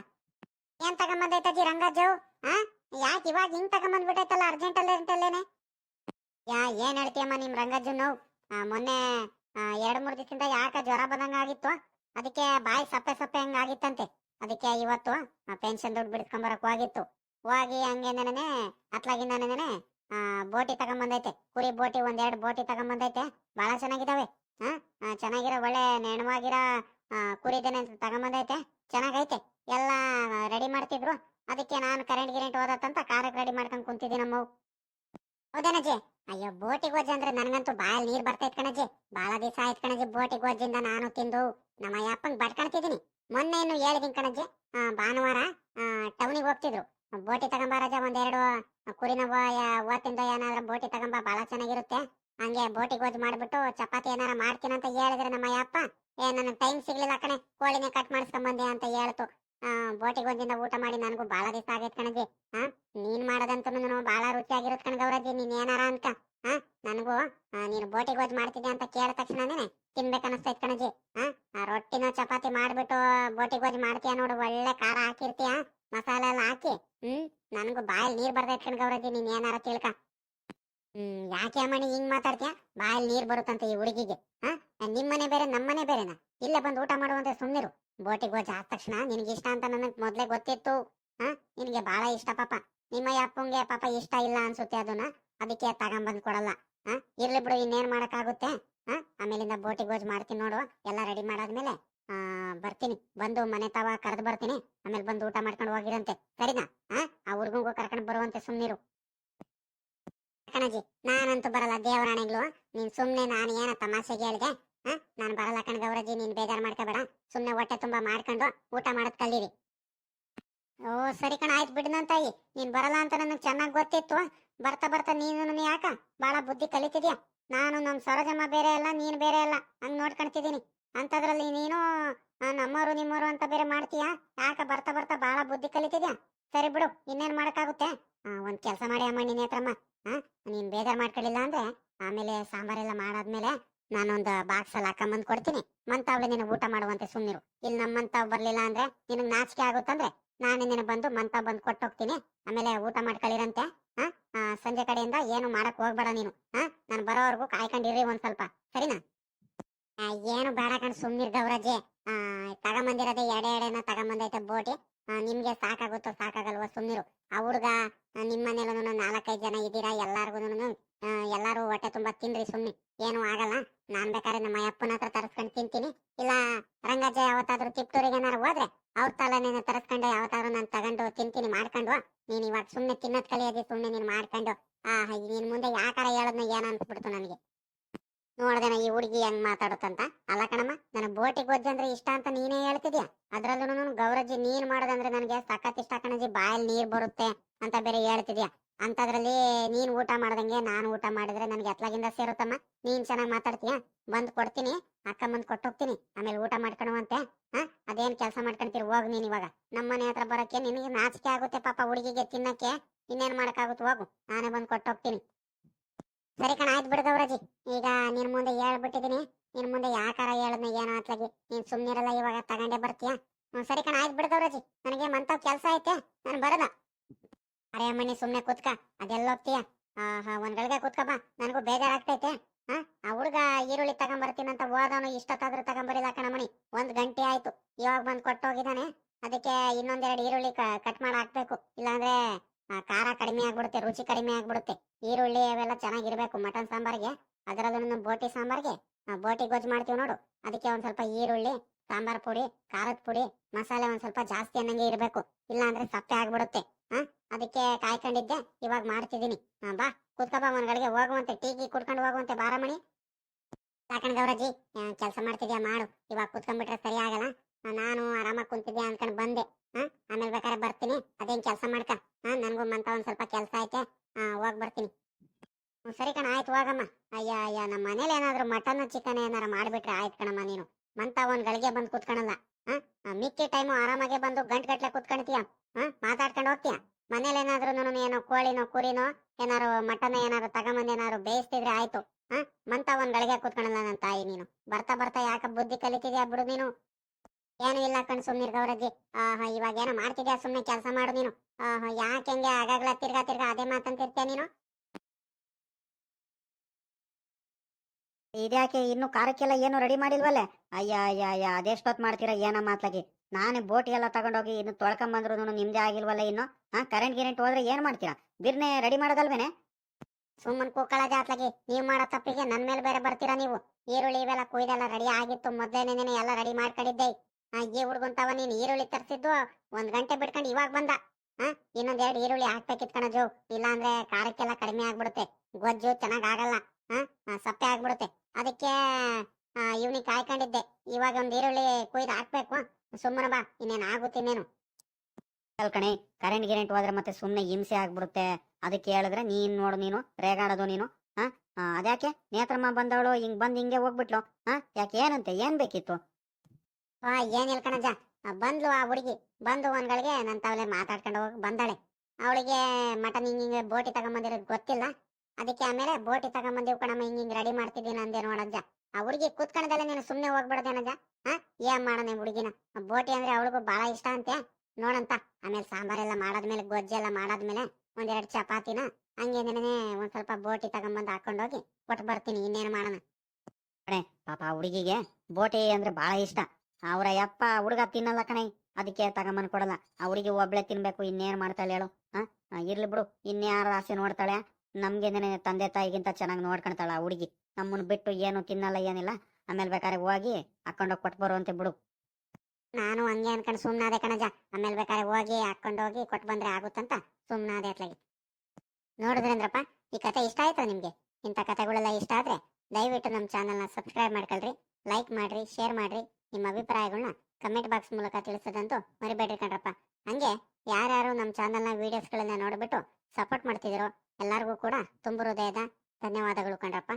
ಏನ್ ತಗೊಂಬಂದೈತಜ್ಜಿ ರಂಗಜ್ಜವು ಆ? ಯಾಕೆ ಇವಾಗ ಹಿಂಗ್ ತಗೊಂಬಂದ್ಬಿಟ್ಟೈತಲ್ಲ ಅರ್ಜೆಂಟ್ ಅಂತಲ್ಲೇನೆ? ಯಾ, ಏನ್ ಹೇಳ್ತೀಯಮ್ಮ ನಿಮ್ ರಂಗಜ್ಜು ನೋವು ಮೊನ್ನೆ ಎರಡ್ ಮೂರು ದಿವಸದಿಂದ ಯಾಕ ಜ್ವರ ಬಂದಂಗ ಆಗಿತ್ತು, ಅದಕ್ಕೆ ಬಾಯಿ ಸಪ್ಪೆ ಸಪ್ಪೆ ಹಂಗ ಆಗಿತ್ತಂತೆ. ಅದಕ್ಕೆ ಇವತ್ತು ಪೆನ್ಷನ್ ದುಡ್ಡು ಬಿಡಿಸ್ಕೊಂಬರಕ್ ಹೋಗಿತ್ತು ಹೋಗಿ ಹಂಗೇನೇನೆ ಅತ್ಲಾಗಿಂದನೇನೆ ಆ, ಬೋಟಿ ತಗೊಂಬಂದೈತೆ. ಕುರಿ ಬೋಟಿ, ಒಂದೆರಡು ಬೋಟಿ ತಗೊಂಬಂದೈತೆ. ಬಹಳ ಚೆನ್ನಾಗಿದಾವೆ. ಹಾ ಚೆನ್ನಾಗಿರೋ ಒಳ್ಳೆ ನೆಣವಾಗಿರೋ ಕುರಿದೇನೆ ತಗೊಂಬಂದೈತೆ. ಚೆನ್ನಾಗೈತೆ. ಎಲ್ಲ ರೆಡಿ ಮಾಡ್ತಿದ್ರು. ಅದಕ್ಕೆ ನಾನು ಕರೆಂಟ್ ಗಿರೆಂಟ್ ಹೋದತ್ತಂತ ಕಾರಕ್ಕೆ ರೆಡಿ ಮಾಡ್ಕೊಂಡ್ ಕುಂತಿದ್ದೀನಮ್ಮ ಹೌದೇನಜ್ಜಿ? ಅಯ್ಯೋ ಬೋಟಿಗೆ ಹೋಜ್ ಅಂದ್ರೆ ನನಗಂತೂ ಬಾಯಲ್ಲಿ ನೀರ್ ಬರ್ತೈತ್ ಕಣಜಿ ಬಾಳ ದಿವಸ ಆಯ್ತು ಕಣಜ್ಜಿ ಬೋಟಿಗೆ ಹೋಜಿಂದ ನಾನು ತಿಂದು ನಮ್ಮ ಯಪ್ಪಂಗ್ ಬಡ್ಕಣ್ತಿದ್ದೀನಿ. ಮೊನ್ನೆ ಇನ್ನು ಹೇಳಿದೀನಿ ಕಣಜ್ಜಿ ಆ, ಭಾನುವಾರ ಟೌನಿಗೆ ಹೋಗ್ತಿದ್ರು. ಬೋಟಿ ತಗೊಂಬಾರಜ ಒಂದೆರಡು ಕುರಿನ ಓತಿಂದ ಏನಾದ್ರ ಬೋಟಿ ತಗೊಂಬ ಬಹಳ ಚೆನ್ನಾಗಿರುತ್ತೆ. ಹಂಗೆ ಬೋಟಿ ಗೋಜ್ ಮಾಡ್ಬಿಟ್ಟು ಚಪಾತಿ ಏನಾರ ಮಾಡ್ತೀನಿ ಅಂತ ಹೇಳಿದ್ರೆ ನಮ್ಮ ಯಪ್ಪ ಏ ನನಗೆ ಟೈಮ್ ಸಿಗ್ಲಿಲ್ಲ ಕಣೆ ಕೋಳಿನೇ ಕಟ್ ಮಾಡಿಸ್ಕೊಂಡ್ ಬಂದೆ ಅಂತ ಹೇಳ್ತು. ಆ, ಬೋಟಿಗೆ ಒಂದಿನ ಊಟ ಮಾಡಿ ನನಗೂ ಬಹಳ ದಿವಸ ಆಗೈತ್ ಕಣಜಿ ಹಾ ನೀನ್ ಮಾಡೋದಂತೂ ಬಹಳ ರುಚಿಯಾಗಿರುತ್ತೆ ಕಣ ಗೌರಜ್ಜಿ, ನೀನ್ ಏನಾರ ಅಂತ. ಹಾ ನನಗೂ ನೀನು ಬೋಟಿಗೆ ಹೋದ್ ಮಾಡ್ತಿದ್ದೆ ಅಂತ ಕೇಳಿದ ತಕ್ಷಣನೇ ತಿನ್ಬೇಕು ಅನಿಸ್ತೈತ್ ಕಣಜಿ ಹಾ ರೊಟ್ಟಿನ ಚಪಾತಿ ಮಾಡ್ಬಿಟ್ಟು ಬೋಟಿಗೆ ಹೋದ್ ಮಾಡ್ತೀಯ ನೋಡು, ಒಳ್ಳೆ ಖಾರ ಹಾಕಿರ್ತೀಯ, ಮಸಾಲೆ ಎಲ್ಲ ಹಾಕಿ. ಹ್ಮ್, ನನಗೂ ಬಾಯಲ್ಲಿ ನೀರ್ ಬರ್ತೈತ್ ಕಣ ಗೌರಜಿ ನೀನ್ ಏನಾರ ತಿಳ್ಕ. ಹ್ಮ್, ಯಾಕೆ ಅಮ್ಮಣಿ ಹಿಂಗ್ ಮಾತಾಡ್ತೀಯ, ಬಾಯಲ್ಲಿ ನೀರ್ ಬರುತ್ತಂತ ಈ ಹುಡುಗಿಗೆ. ಹಾ ನಿಮ್ಮನೆ ಬೇರೆ, ನಮ್ಮನೆ ಬೇರೆನಾ? ಇಲ್ಲೇ ಬಂದು ಊಟ ಮಾಡುವಂತ ಸುಮ್ನಿರು. ಬೋಟಿಗೆ ಗೋಜ್ ಆದ ತಕ್ಷಣ ನಿನಗೆ ಇಷ್ಟ ಅಂತ ನನಗೆ ಮೊದಲೇ ಗೊತ್ತಿತ್ತು. ಹಾ? ನಿನಗೆ ಬಹಳ ಇಷ್ಟ ಪಾಪ. ನಿಮ್ಮ ಅಪ್ಪಂಗೆ ಪಾಪ ಇಷ್ಟ ಇಲ್ಲ ಅನ್ಸುತ್ತೆ ಅದನ್ನ. ಅದಕ್ಕೆ ತಗೊಂಬಂದು ಕೊಡಲ್ಲ. ಹಾ? ಇರ್ಲಿ ಬಿಡು, ಇನ್ನೇನು ಮಾಡಕ್ಕಾಗುತ್ತೆ? ಹಾ? ಆಮೇಲಿಂದ ಬೋಟಿಗೆ ಗೋಜ್ ಮಾಡ್ತೀನಿ ನೋಡು. ಎಲ್ಲ ರೆಡಿ ಮಾಡಾದ್ಮೇಲೆ, ಆ, ಬರ್ತೀನಿ. ಬಂದು ಮನೆ ತಾವ ಕರೆದು ಬರ್ತೀನಿ. ಆಮೇಲೆ ಬಂದು ಊಟ ಮಾಡ್ಕೊಂಡು ಹೋಗಿರಂತೆ. ಸರಿನಾ? ಹಾ? ಆ ಹುಡುಗಂಗೂ ಕರ್ಕೊಂಡು ಬರುವಂತೆ ಸುಮ್ನಿರು. ಕಣಜಿ, ನಾನಂತೂ ಬರಲ್ಲ. ದೇವರಾಣೆಗಳು. ನೀನ್ ಸುಮ್ನೆ, ನಾನು ಏನ ತಮಾಷೆಗೆ ಹೇಳಿದೆ? ನಾನು ಬರಲ್ಲ ಕಣ್ ಗೌರಜಿ ನೀನ್ ಬೇಜಾರ್ ಮಾಡ್ಕೋಬೇಡ. ಸುಮ್ನೆ ಹೊಟ್ಟೆ ತುಂಬಾ ಮಾಡ್ಕೊಂಡು ಊಟ ಮಾಡೋದ್ ಕಲೀರಿ. ಓ, ಸರಿ ಕಣ, ಆಯ್ತು ಬಿಡ್ನಂತ ತಾಯಿ. ನೀನ್ ಬರಲ್ಲ ಅಂತ ನನಗೆ ಚೆನ್ನಾಗಿ ಗೊತ್ತಿತ್ತು. ಬರ್ತಾ ಬರ್ತಾ ನೀನು ಯಾಕ? ಬಾಳ ಬುದ್ಧಿ ಕಲಿತಿದ್ಯಾ? ನಾನು ನಮ್ ಸರೋಜಮ್ಮ ಬೇರೆ ಅಲ್ಲ, ನೀನ್ ಬೇರೆ ಅಲ್ಲ. ಹಂಗ್ ನೋಡ್ಕೊಂತಿದೀನಿ ಅಂತದ್ರಲ್ಲಿ ನೀನು ನಮ್ಮವರು ನಿಮ್ಮವರು ಅಂತ ಬೇರೆ ಮಾಡ್ತೀಯಾ? ಯಾಕ ಬರ್ತಾ ಬರ್ತಾ ಬಾಳ ಬುದ್ಧಿ ಕಲಿತಿದ್ಯಾ? ಸರಿ ಬಿಡು, ಇನ್ನೇನ್ ಮಾಡಕ್ಕಾಗುತ್ತೆ? ಒಂದ್ ಕೆಲಸ ಮಾಡಿ ಅಮ್ಮ, ನಿನ್ನ ಹತ್ರಮ್ಮ. ಹಾ ನೀನ್ ಬೇಜಾರ್ ಮಾಡ್ಕೊಳ್ಳಿಲ್ಲ ಅಂದ್ರೆ, ಆಮೇಲೆ ಸಾಂಬಾರೆಲ್ಲ ಮಾಡಾದ್ಮೇಲೆ ನಾನೊಂದು ಬಾಕ್ಸ್ ಅಲ್ಲಿ ಹಾಕೊಂಬಂದ್ ಕೊಡ್ತೀನಿ. ಮಂತಾವ್ಳೆ ನಿನ್ನ ಊಟ ಮಾಡುವಂತೆ ಸುಮ್ನಿರು. ಇಲ್ಲಿ ನಮ್ಮಂತಾವ್ ಬರ್ಲಿಲ್ಲ ಅಂದ್ರೆ ನಿನಗ್ ನಾಚಿಕೆ ಆಗುತ್ತಂದ್ರೆ ನಾನೇ ನಿನ್ನ ಬಂದು ಮಂತಾವ್ ಬಂದ್ ಕೊಟ್ಟೋಗ್ತೀನಿ. ಆಮೇಲೆ ಊಟ ಮಾಡ್ಕೊಳ್ಳಿರಂತೆ ಹಾ? ಸಂಜೆ ಕಡೆಯಿಂದ ಏನು ಮಾಡಕ್ ಹೋಗ್ಬೇಡ ನೀನು. ಹಾ? ನಾನು ಬರೋವರೆಗೂ ಕಾಯ್ಕೊಂಡಿರಿ ಒಂದ್ ಸ್ವಲ್ಪ. ಸರಿನಾ? ಏನು ಬೇಡ ಕಣ್ ಸುಮ್ನಿರ್ ಆ, ತಗೊಂಬಂದಿರೋದೇ ಎಡೆ ಎಡೆನ ತಗೊಂಬಂದೈತೆ ಬೋಟಿ. ನಿಮ್ಗೆ ಸಾಕಾಗುತ್ತೋ ಸಾಕಾಗಲ್ವೋ ಸುಮ್ಮನಿರು ಆ ಹುಡುಗ ನಿಮ್ಮ ನಿಮ್ ಮನೇಲೂ ನಾಲ್ಕೈದು ಜನ ಇದ್ದೀರಾ, ಎಲ್ಲಾರ್ಗು ಎಲ್ಲಾರು ಹೊಟ್ಟೆ ತುಂಬಾ ತಿನ್ರಿ ಸುಮ್ಮನೆ ಏನು ಆಗಲ್ಲ. ನಾನ್ ಬೇಕಾದ್ರೆ ನಮ್ಮ ಅಪ್ಪನ ಹತ್ರ ತರಿಸ್ಕೊಂಡು ತಿಂತೀನಿ. ಇಲ್ಲ, ರಂಗಜ್ಜ ಯಾವತ್ತಾದ್ರೂ ತಿಪ್ಟೂರಿಗೆ ಏನಾರು ಹೋದ್ರೆ, ಅವ್ರ ತಲೆನೇನ ತರಿಸ್ಕೊಂಡು ಯಾವತ್ತಾದ್ರೂ ನಾನು ತಗೊಂಡು ತಿಂತೀನಿ, ಮಾಡ್ಕೊಂಡು ನೀನ್ ಇವಾಗ ಸುಮ್ಮನೆ ತಿನ್ನೋದ್ ಕಲಿಯೋದಿ ಸುಮ್ಮನೆ ನೀನ್ ಮಾಡ್ಕೊಂಡು ಆ ನಿನ್ ಮುಂದೆ ಯಾಕಾರ ಹೇಳದ್ನ ಏನ ಅನ್ಸ್ಬಿಡ್ತು ನನಗೆ ನೋಡ್ದೇನ ಈ ಹುಡುಗಿ ಹೆಂಗ್ ಮಾತಾಡುತ್ತಂತ ಅಲ್ಲ ಕಣಮ್ಮ ನನ್ನ ಬೋಟಿಗೆ ಗೊಜ್ಜು ಅಂದ್ರೆ ಇಷ್ಟ ಅಂತ ನೀನೇ ಹೇಳ್ತಿದ್ಯಾ ಅದ್ರಲ್ಲೂ ಗೌರಜ್ಜಿ ನೀನ್ ಮಾಡೋದಂದ್ರೆ ನನಗೆ ಸಖತ್ ಇಷ್ಟ ಕಣಜಿ ಬಾಯಲ್ಲಿ ನೀರ್ ಬರುತ್ತೆ ಅಂತ ಬೇರೆ ಹೇಳ್ತಿದ್ಯಾ ಅಂತದ್ರಲ್ಲಿ ನೀನ್ ಊಟ ಮಾಡ್ದಂಗೆ ನಾನು ಊಟ ಮಾಡಿದ್ರೆ ನನಗೆ ಎತ್ಲಾಗಿಂದ ಸೇರುತ್ತಮ್ಮ ನೀನ್ ಚೆನ್ನಾಗಿ ಮಾತಾಡ್ತೀಯ ಬಂದ್ ಕೊಡ್ತೀನಿ ಅಕ್ಕ ಬಂದ್ ಕೊಟ್ಟೋಗ್ತೀನಿ ಆಮೇಲೆ ಊಟ ಮಾಡ್ಕೊಳುವಂತೆ ಹಾ ಅದೇನ್ ಕೆಲಸ ಮಾಡ್ಕೊಂತೀರಿ ಹೋಗ್ ನೀನ್ ಇವಾಗ ನಮ್ಮನೆ ಹತ್ರ ಬರಕ್ಕೆ ನಿನಗೆ ನಾಚಿಕೆ ಆಗುತ್ತೆ ಪಾಪ ಹುಡುಗಿಗೆ ತಿನ್ನಕ್ಕೆ. ಇನ್ನೇನ್ ಮಾಡಕ್ಕಾಗುತ್ತೆ ಹೋಗು. ನಾನೇ ಬಂದ್ ಕೊಟ್ಟೋಗ್ತೀನಿ. ಸರಿ ಕಣ, ಆಯ್ತು ಬಿಡು ಈಗ ನಿನ್ ಮುಂದೆ ಹೇಳ್ಬಿಟ್ಟಿದೀನಿ. ನಿನ್ ಮುಂದೆ ಯಾಕಾರ ಹೇಳದ್ನ ಏನೋ ಅತ್ಲಾಗಿ ನೀನ್ ಸುಮ್ನಿರಲ್ಲ, ಇವಾಗ ತಗೊಂಡೆ ಬರ್ತೀಯ? ಹ್ಮ್, ಸರಿ ಕಣ, ಆಯ್ತು ಬಿಡು ನನಗೆ ಮಂತ ಕೆಲ್ಸ ಐತೆ. ನಾನು ಬರಲ್ಲ. ಅರೆ ಮನಿ ಸುಮ್ನೆ ಕೂತ್ಕ. ಅದೆಲ್ಲ ಹೋಗ್ತೀಯ? ಆಹಾ, ಒಂದ್ ಗಳಿಗೆ ಕೂತ್ಕಪ್ಪ ನನಗೂ ಬೇಜಾರಾಗ್ತೈತೆ. ಹಾ, ಆ ಹುಡುಗ ಈರುಳ್ಳಿ ತಗೊಂಬರ್ತೀನಂತ ಹೋದವನು ಇಷ್ಟೊತ್ತಾದ್ರೂ ತಗೊಂಬರಿಲ್ಲ ಕಣಮಣಿ ಒಂದ್ ಗಂಟೆ ಆಯ್ತು. ಇವಾಗ ಬಂದ್ ಕೊಟ್ಟೋಗಿದ್ದಾನೆ. ಅದಕ್ಕೆ ಇನ್ನೊಂದೆರಡು ಈರುಳ್ಳಿ ಕಟ್ ಮಾಡಿ ಹಾಕ್ಬೇಕು. ಇಲ್ಲಾಂದ್ರೆ ಖಾರ ಕಡಿಮೆ ಆಗ್ಬಿಡುತ್ತೆ, ರುಚಿ ಕಡಿಮೆ ಆಗ್ಬಿಡುತ್ತೆ. ಈರುಳ್ಳಿ ಅವೆಲ್ಲ ಚೆನ್ನಾಗಿರ್ಬೇಕು, ಮಟನ್ ಸಾಂಬಾರ್ಗೆ. ಅದರಲ್ಲೂ ಬೋಟಿ ಸಾಂಬಾರ್ಗೆ. ಬೋಟಿ ಗೊಜ್ಜು ಮಾಡ್ತೀವಿ ನೋಡು. ಅದಕ್ಕೆ ಒಂದ್ ಸ್ವಲ್ಪ ಈರುಳ್ಳಿ, ಸಾಂಬಾರ್ ಪುಡಿ, ಖಾರದ ಪುಡಿ, ಮಸಾಲೆ ಒಂದ್ ಸ್ವಲ್ಪ ಜಾಸ್ತಿ ಅನ್ನಂಗೆ ಇರ್ಬೇಕು. ಇಲ್ಲಾಂದ್ರೆ ಸಪ್ಪೆ ಆಗ್ಬಿಡುತ್ತೆ. ಹಾ ಅದಕ್ಕೆ ಕಾಯ್ಕೊಂಡಿದ್ದೆ. ಇವಾಗ ಮಾಡ್ತಿದ್ದೀನಿ. ಹಾ ಬಾ. ಒಂದ್ ಮನ್ಗಳಿಗೆ. ಹೋಗುವಂತೆ, ಟೀ ಕುಡ್ಕೊಂಡು ಹೋಗುವಂತೆ, ಬಾರಮಣಿ. ಸಾಕಣ್ ಗೌರಜಿ ಕೆಲಸ ಮಾಡ್ತಿದ್ಯಾ? ಮಾಡು. ಇವಾಗ ಕುತ್ಕೊಂಡ್ಬಿಟ್ರೆ ಸರಿ ಆಗಲ್ಲ. ನಾನು ಆರಾಮಾಗಿ ಕುಂತಿದ್ದೆ ಅನ್ಕೊಂಡ್ ಬಂದೆ. ಆಮೇಲೆ ಬೇಕಾದ್ರೆ ಬರ್ತೀನಿ. ಅದೇನ್ ಕೆಲಸ ಮಾಡ್ಕ? ಹಾ ನನ್ಗೂ ಮಂತ ಒಂದ್ ಸ್ವಲ್ಪ ಕೆಲಸ ಐತೆ. ಹಾ ಹೋಗ್ ಬರ್ತೀನಿ. ಸರಿ ಕಣ, ಆಯ್ತು, ಹೋಗಮ್ಮ. ಅಯ್ಯ ಅಯ್ಯ ನಮ್ಮ ಮನೇಲಿ ಏನಾದ್ರು ಮಟನ್, ಚಿಕನ್ ಏನಾರ ಮಾಡ್ಬಿಟ್ರೆ ಆಯ್ತು ಕಣಮ್ಮ ನೀನು. ಮಂತ ಒಂದ್ ಗಳಿಗೆ ಬಂದು ಕುತ್ಕೊಳಲ್ಲ ಹಾ ಮಿಕ್ಕಿ ಟೈಮು ಆರಾಮಾಗೆ ಬಂದು ಗಂಟ್ ಗಟ್ಲೆ ಕುತ್ಕೊಳ್ತೀಯ ಹಾ ಮಾತಾಡ್ಕೊಂಡು ಹೋಗ್ತೀಯ? ಮನೇಲಿ ಏನಾದ್ರು ಏನೋ ಕೋಳಿನೋ, ಕುರಿನೋ, ಏನಾರು ಮಟನ್ ಏನಾರು ತಗೊಂಬಂದ್ ಏನಾರು ಬೇಯಿಸ್ತಿದ್ರೆ ಆಯ್ತು. ಹಾ ಮಂತ ಒಂದ್ ಗಳಿಗೆ ಕುತ್ಕೊಳಲ್ಲ ನನ್ನ ತಾಯಿ ನೀನು. ಬರ್ತಾ ಬರ್ತಾ ಯಾಕ ಬುದ್ಧಿ ಕಲಿತಿದ್ಯಾ ಬಿಡು ನೀನು? ಏನು ಇಲ್ಲ ಕಣ್ ಸುಮ್ನಿರ್ ಗೌರಜ್ಜಿ ಆಹಾ ಇವಾಗ ಏನೋ ಮಾಡ್ತಿದ್ಯಾ ಸುಮ್ನೆ ಕೆಲಸ ಮಾಡು ನೀನು. ಆಹಾ ಯಾಕೆ ಹೆಂಗೆ ಆಗಾಗ್ಲ ತಿರ್ಗಾ ತಿರ್ಗಾ ಅದೇ ಮಾತಂತಿರ್ತೀಯ ನೀನು? ಇದ್ಯಾಕೆ ಇನ್ನು ಕಾರಕ್ಕೆಲ್ಲ ಏನು ರೆಡಿ ಮಾಡಿಲ್ವಲ್ಲ? ಅಯ್ಯ ಅಯ್ಯ ಅಯ್ಯ ಅದೆಷ್ಟೊತ್ ಮಾಡ್ತೀರಾ ಏನ ಮಾತ್ಲಾಗಿ. ನಾನೇ ಬೋಟಿ ಎಲ್ಲ ತಗೊಂಡೋಗಿ ಇನ್ನು ತೊಳ್ಕೊಂಬಂದ್ರು ನಿಮ್ದೇ ಆಗಿಲ್ವಲ್ಲ ಇನ್ನು? ಹಾ ಕರೆಂಟ್ ಗಿರೆಂಟ್ ಹೋದ್ರೆ ಏನ್ ಮಾಡ್ತೀರಾ? ಬಿರ್ನೆ ರೆಡಿ ಮಾಡೋದಲ್ವೇನೆ? ಸುಮ್ಮನ್ ಕೂಕಳ ಜಾತ್ಲಾಗಿ. ನೀವ್ ಮಾಡೋ ತಪ್ಪಿಗೆ ನನ್ ಮೇಲೆ ಬೇರೆ ಬರ್ತೀರಾ ನೀವು? ಈರುಳ್ಳಿ ಇವೆಲ್ಲ ಕುಯ್ದೆಲ್ಲ ರೆಡಿ ಆಗಿತ್ತು ಮೊದ್ಲೇನೆ ಎಲ್ಲ ರೆಡಿ ಮಾಡ್ಕೊಂಡಿದ್ದೆ. ಈ ಹುಡ್ಗುಂತವ ನೀನ್ ಈರುಳ್ಳಿ ತರಿಸಿದ್ದು, ಒಂದ್ ಗಂಟೆ ಬಿಟ್ಕೊಂಡು ಇವಾಗ ಬಂದ. ಹಾ ಇನ್ನೊಂದ್ ಎರಡು ಈರುಳ್ಳಿ ಹಾಕ್ಬೇಕಿತ್ ಕಣ ಜೋ. ಇಲ್ಲಾಂದ್ರೆ ಖಾರಕ್ಕೆಲ್ಲ ಕಡಿಮೆ ಆಗ್ಬಿಡುತ್ತೆ. ಗೊಜ್ಜು ಚೆನ್ನಾಗ್ ಆಗಲ್ಲ. ಹಾ ಸಪ್ಪೆ ಆಗ್ಬಿಡುತ್ತೆ. ಅದಕ್ಕೆ ಇವ್ನಿಗೆ ಕಾಯ್ಕೊಂಡಿದ್ದೆ. ಇವಾಗ ಒಂದ್ ಈರುಳ್ಳಿ ಕುಯ್ದು ಹಾಕ್ಬೇಕು. ಸುಮ್ಮನೆ ಬಾ, ಇನ್ನೇನ್ ಆಗುತ್ತೆ ಇನ್ನೇನು. ಕಣೆ, ಕರೆಂಟ್ ಗಿರೆಂಟ್ ಹೋದ್ರೆ ಮತ್ತೆ ಸುಮ್ನೆ ಹಿಂಸೆ ಆಗ್ಬಿಡುತ್ತೆ. ಅದಕ್ಕೆ ಹೇಳಿದ್ರೆ ನೀನ್ ನೋಡು ನೀನು, ರೇಗಾಡೋದು ನೀನು. ಹಾ ಅದ್ಯಾಕೆ? ನೇತ್ರಮ್ಮ ಬಂದವಳು, ಹಿಂಗ್ ಬಂದ್ ಹಿಂಗೆ ಹೋಗ್ಬಿಟ್ಲು. ಹಾ ಯಾಕೆ ಏನಂತೆ? ಏನ್ ಬೇಕಿತ್ತು? ಆ, ಏನ್ ಹೇಳ್ಕಣಜ್ಜ ಬಂದ್ಲು ಆ ಹುಡುಗಿ. ಬಂದು ಒಂದ್ಗಳಿಗೆ ನನ್ ತಾವಲೆ ಮಾತಾಡ್ಕೊಂಡು ಹೋಗಿ, ಬಂದಾಳೆ. ಅವಳಿಗೆ ಮಟನ್ ಹಿಂಗ್ ಹಿಂಗೆ ಬೋಟಿ ತಗೊಂಬಂದಿರೋದು ಗೊತ್ತಿಲ್ಲ. ಅದಕ್ಕೆ ಆಮೇಲೆ ಬೋಟಿ ತಗೊಂಬಂದಿವ್ ಕಣಮ್ಮ, ಹಿಂಗ್ ಹಿಂಗ್ ರೆಡಿ ಮಾಡ್ತಿದ್ದೀನಿ ಅಂದೆ ನೋಡಜ್ಜ ಆ ಹುಡುಗಿ ಕೂತ್ಕೊಂಡದಲ್ಲ ನೀನು ಸುಮ್ನೆ ಹೋಗ್ಬಿಡದೇನಜ್ಜ ಹಾ ಏನ್ ಮಾಡೋಣ ಹುಡುಗಿನ? ಬೋಟಿ ಅಂದ್ರೆ ಅವಳಿಗೂ ಬಹಳ ಇಷ್ಟ ಅಂತೆ. ನೋಡಂತ. ಆಮೇಲೆ ಸಾಂಬಾರೆಲ್ಲ ಮಾಡಾದ್ಮೇಲೆ ಗೊಜ್ಜೆಲ್ಲ ಮಾಡಾದ್ಮೇಲೆ ಒಂದೆರಡು ಚಪಾತಿನ ಹಂಗೆ ನೆನೆ ಒಂದ್ ಸ್ವಲ್ಪ ಬೋಟಿ ತಗೊಂಬಂದು ಹಾಕೊಂಡೋಗಿ ಕೊಟ್ಟು ಬರ್ತೀನಿ ಇನ್ನೇನ್ ಮಾಡೋಣ? ಪಾಪ ಹುಡುಗಿಗೆ ಬೋಟಿ ಅಂದ್ರೆ ಬಹಳ ಇಷ್ಟ. ಅವ್ರ ಯಪ್ಪ ಹುಡುಗ ತಿನ್ನಲ್ಲ ಕಣೆ ಅದಕ್ಕೆ ತಗೊಂಬಂದ್ ಕೊಡಲ್ಲ. ಅವ್ರಿಗೆ ಒಬ್ಳೆ ತಿನ್ಬೇಕು, ಇನ್ನೇನ್ ಮಾಡ್ತಾಳೆ ಹೇಳು, ಹಾ? ಇರ್ಲಿ ಬಿಡು, ಇನ್ಯಾರ ಆಸೆ ನೋಡ್ತಾಳೆ, ನಮ್ಗೆ ತಂದೆ ತಾಯಿಗಿಂತ ಚೆನ್ನಾಗಿ ನೋಡ್ಕೊಂತಾಳ ಆ ಹುಡುಗಿ. ನಮ್ಮನ್ನ ಬಿಟ್ಟು ಏನು ತಿನ್ನಲ್ಲ, ಏನಿಲ್ಲ, ಆಮೇಲೆ ಬೇಕಾದ್ರೆ ಹೋಗಿ ಹಾಕೊಂಡೋಗಿ ಕೊಟ್ಟು ಅಂತ ಬಿಡು. ನಾನು ಹಂಗೆ ಅನ್ಕೊಂಡು ಸುಮ್ನಾದೆ ಕಣಜ, ಆಮೇಲೆ ಬೇಕಾದ್ರೆ ಹೋಗಿ ಹಾಕೊಂಡೋಗಿ ಕೊಟ್ಟು ಬಂದ್ರೆ ಆಗುತ್ತಂತ ಸುಮ್ನಾದೆ ಅತ್ಲಾಗಿ. ನೋಡಿದ್ರೇಂದ್ರಪ್ಪ, ಈ ಕತೆ ಇಷ್ಟ ಆಯ್ತಾ ನಿಮ್ಗೆ? ಇಂಥ ಕತೆಗಳೆಲ್ಲ ಇಷ್ಟ ಆದ್ರೆ ದಯವಿಟ್ಟು ನಮ್ಮ ಚಾನಲ್ನ ಸಬ್ಸ್ಕ್ರೈಬ್ ಮಾಡ್ಕೊಳ್ರಿ, ಲೈಕ್ ಮಾಡ್ರಿ, ಶೇರ್ ಮಾಡ್ರಿ. ನಿಮ್ಮ ಅಭಿಪ್ರಾಯಗಳನ್ನ ಕಮೆಂಟ್ ಬಾಕ್ಸ್ ಮೂಲಕ ತಿಳಿಸೋದಂತೂ ಮರಿಬೇಡ್ರಿ ಕಣ್ರಪ್ಪ. ಹಂಗೆ ಯಾರ್ಯಾರು ನಮ್ಮ ಚಾನಲ್ನ ವೀಡಿಯೋಸ್ಗಳನ್ನ ನೋಡ್ಬಿಟ್ಟು ಸಪೋರ್ಟ್ ಮಾಡ್ತಿದ್ದೀರೋ ಎಲ್ಲರಿಗೂ ಕೂಡ ತುಂಬ ಹೃದಯದ ಧನ್ಯವಾದಗಳು ಕಣ್ರಪ್ಪ.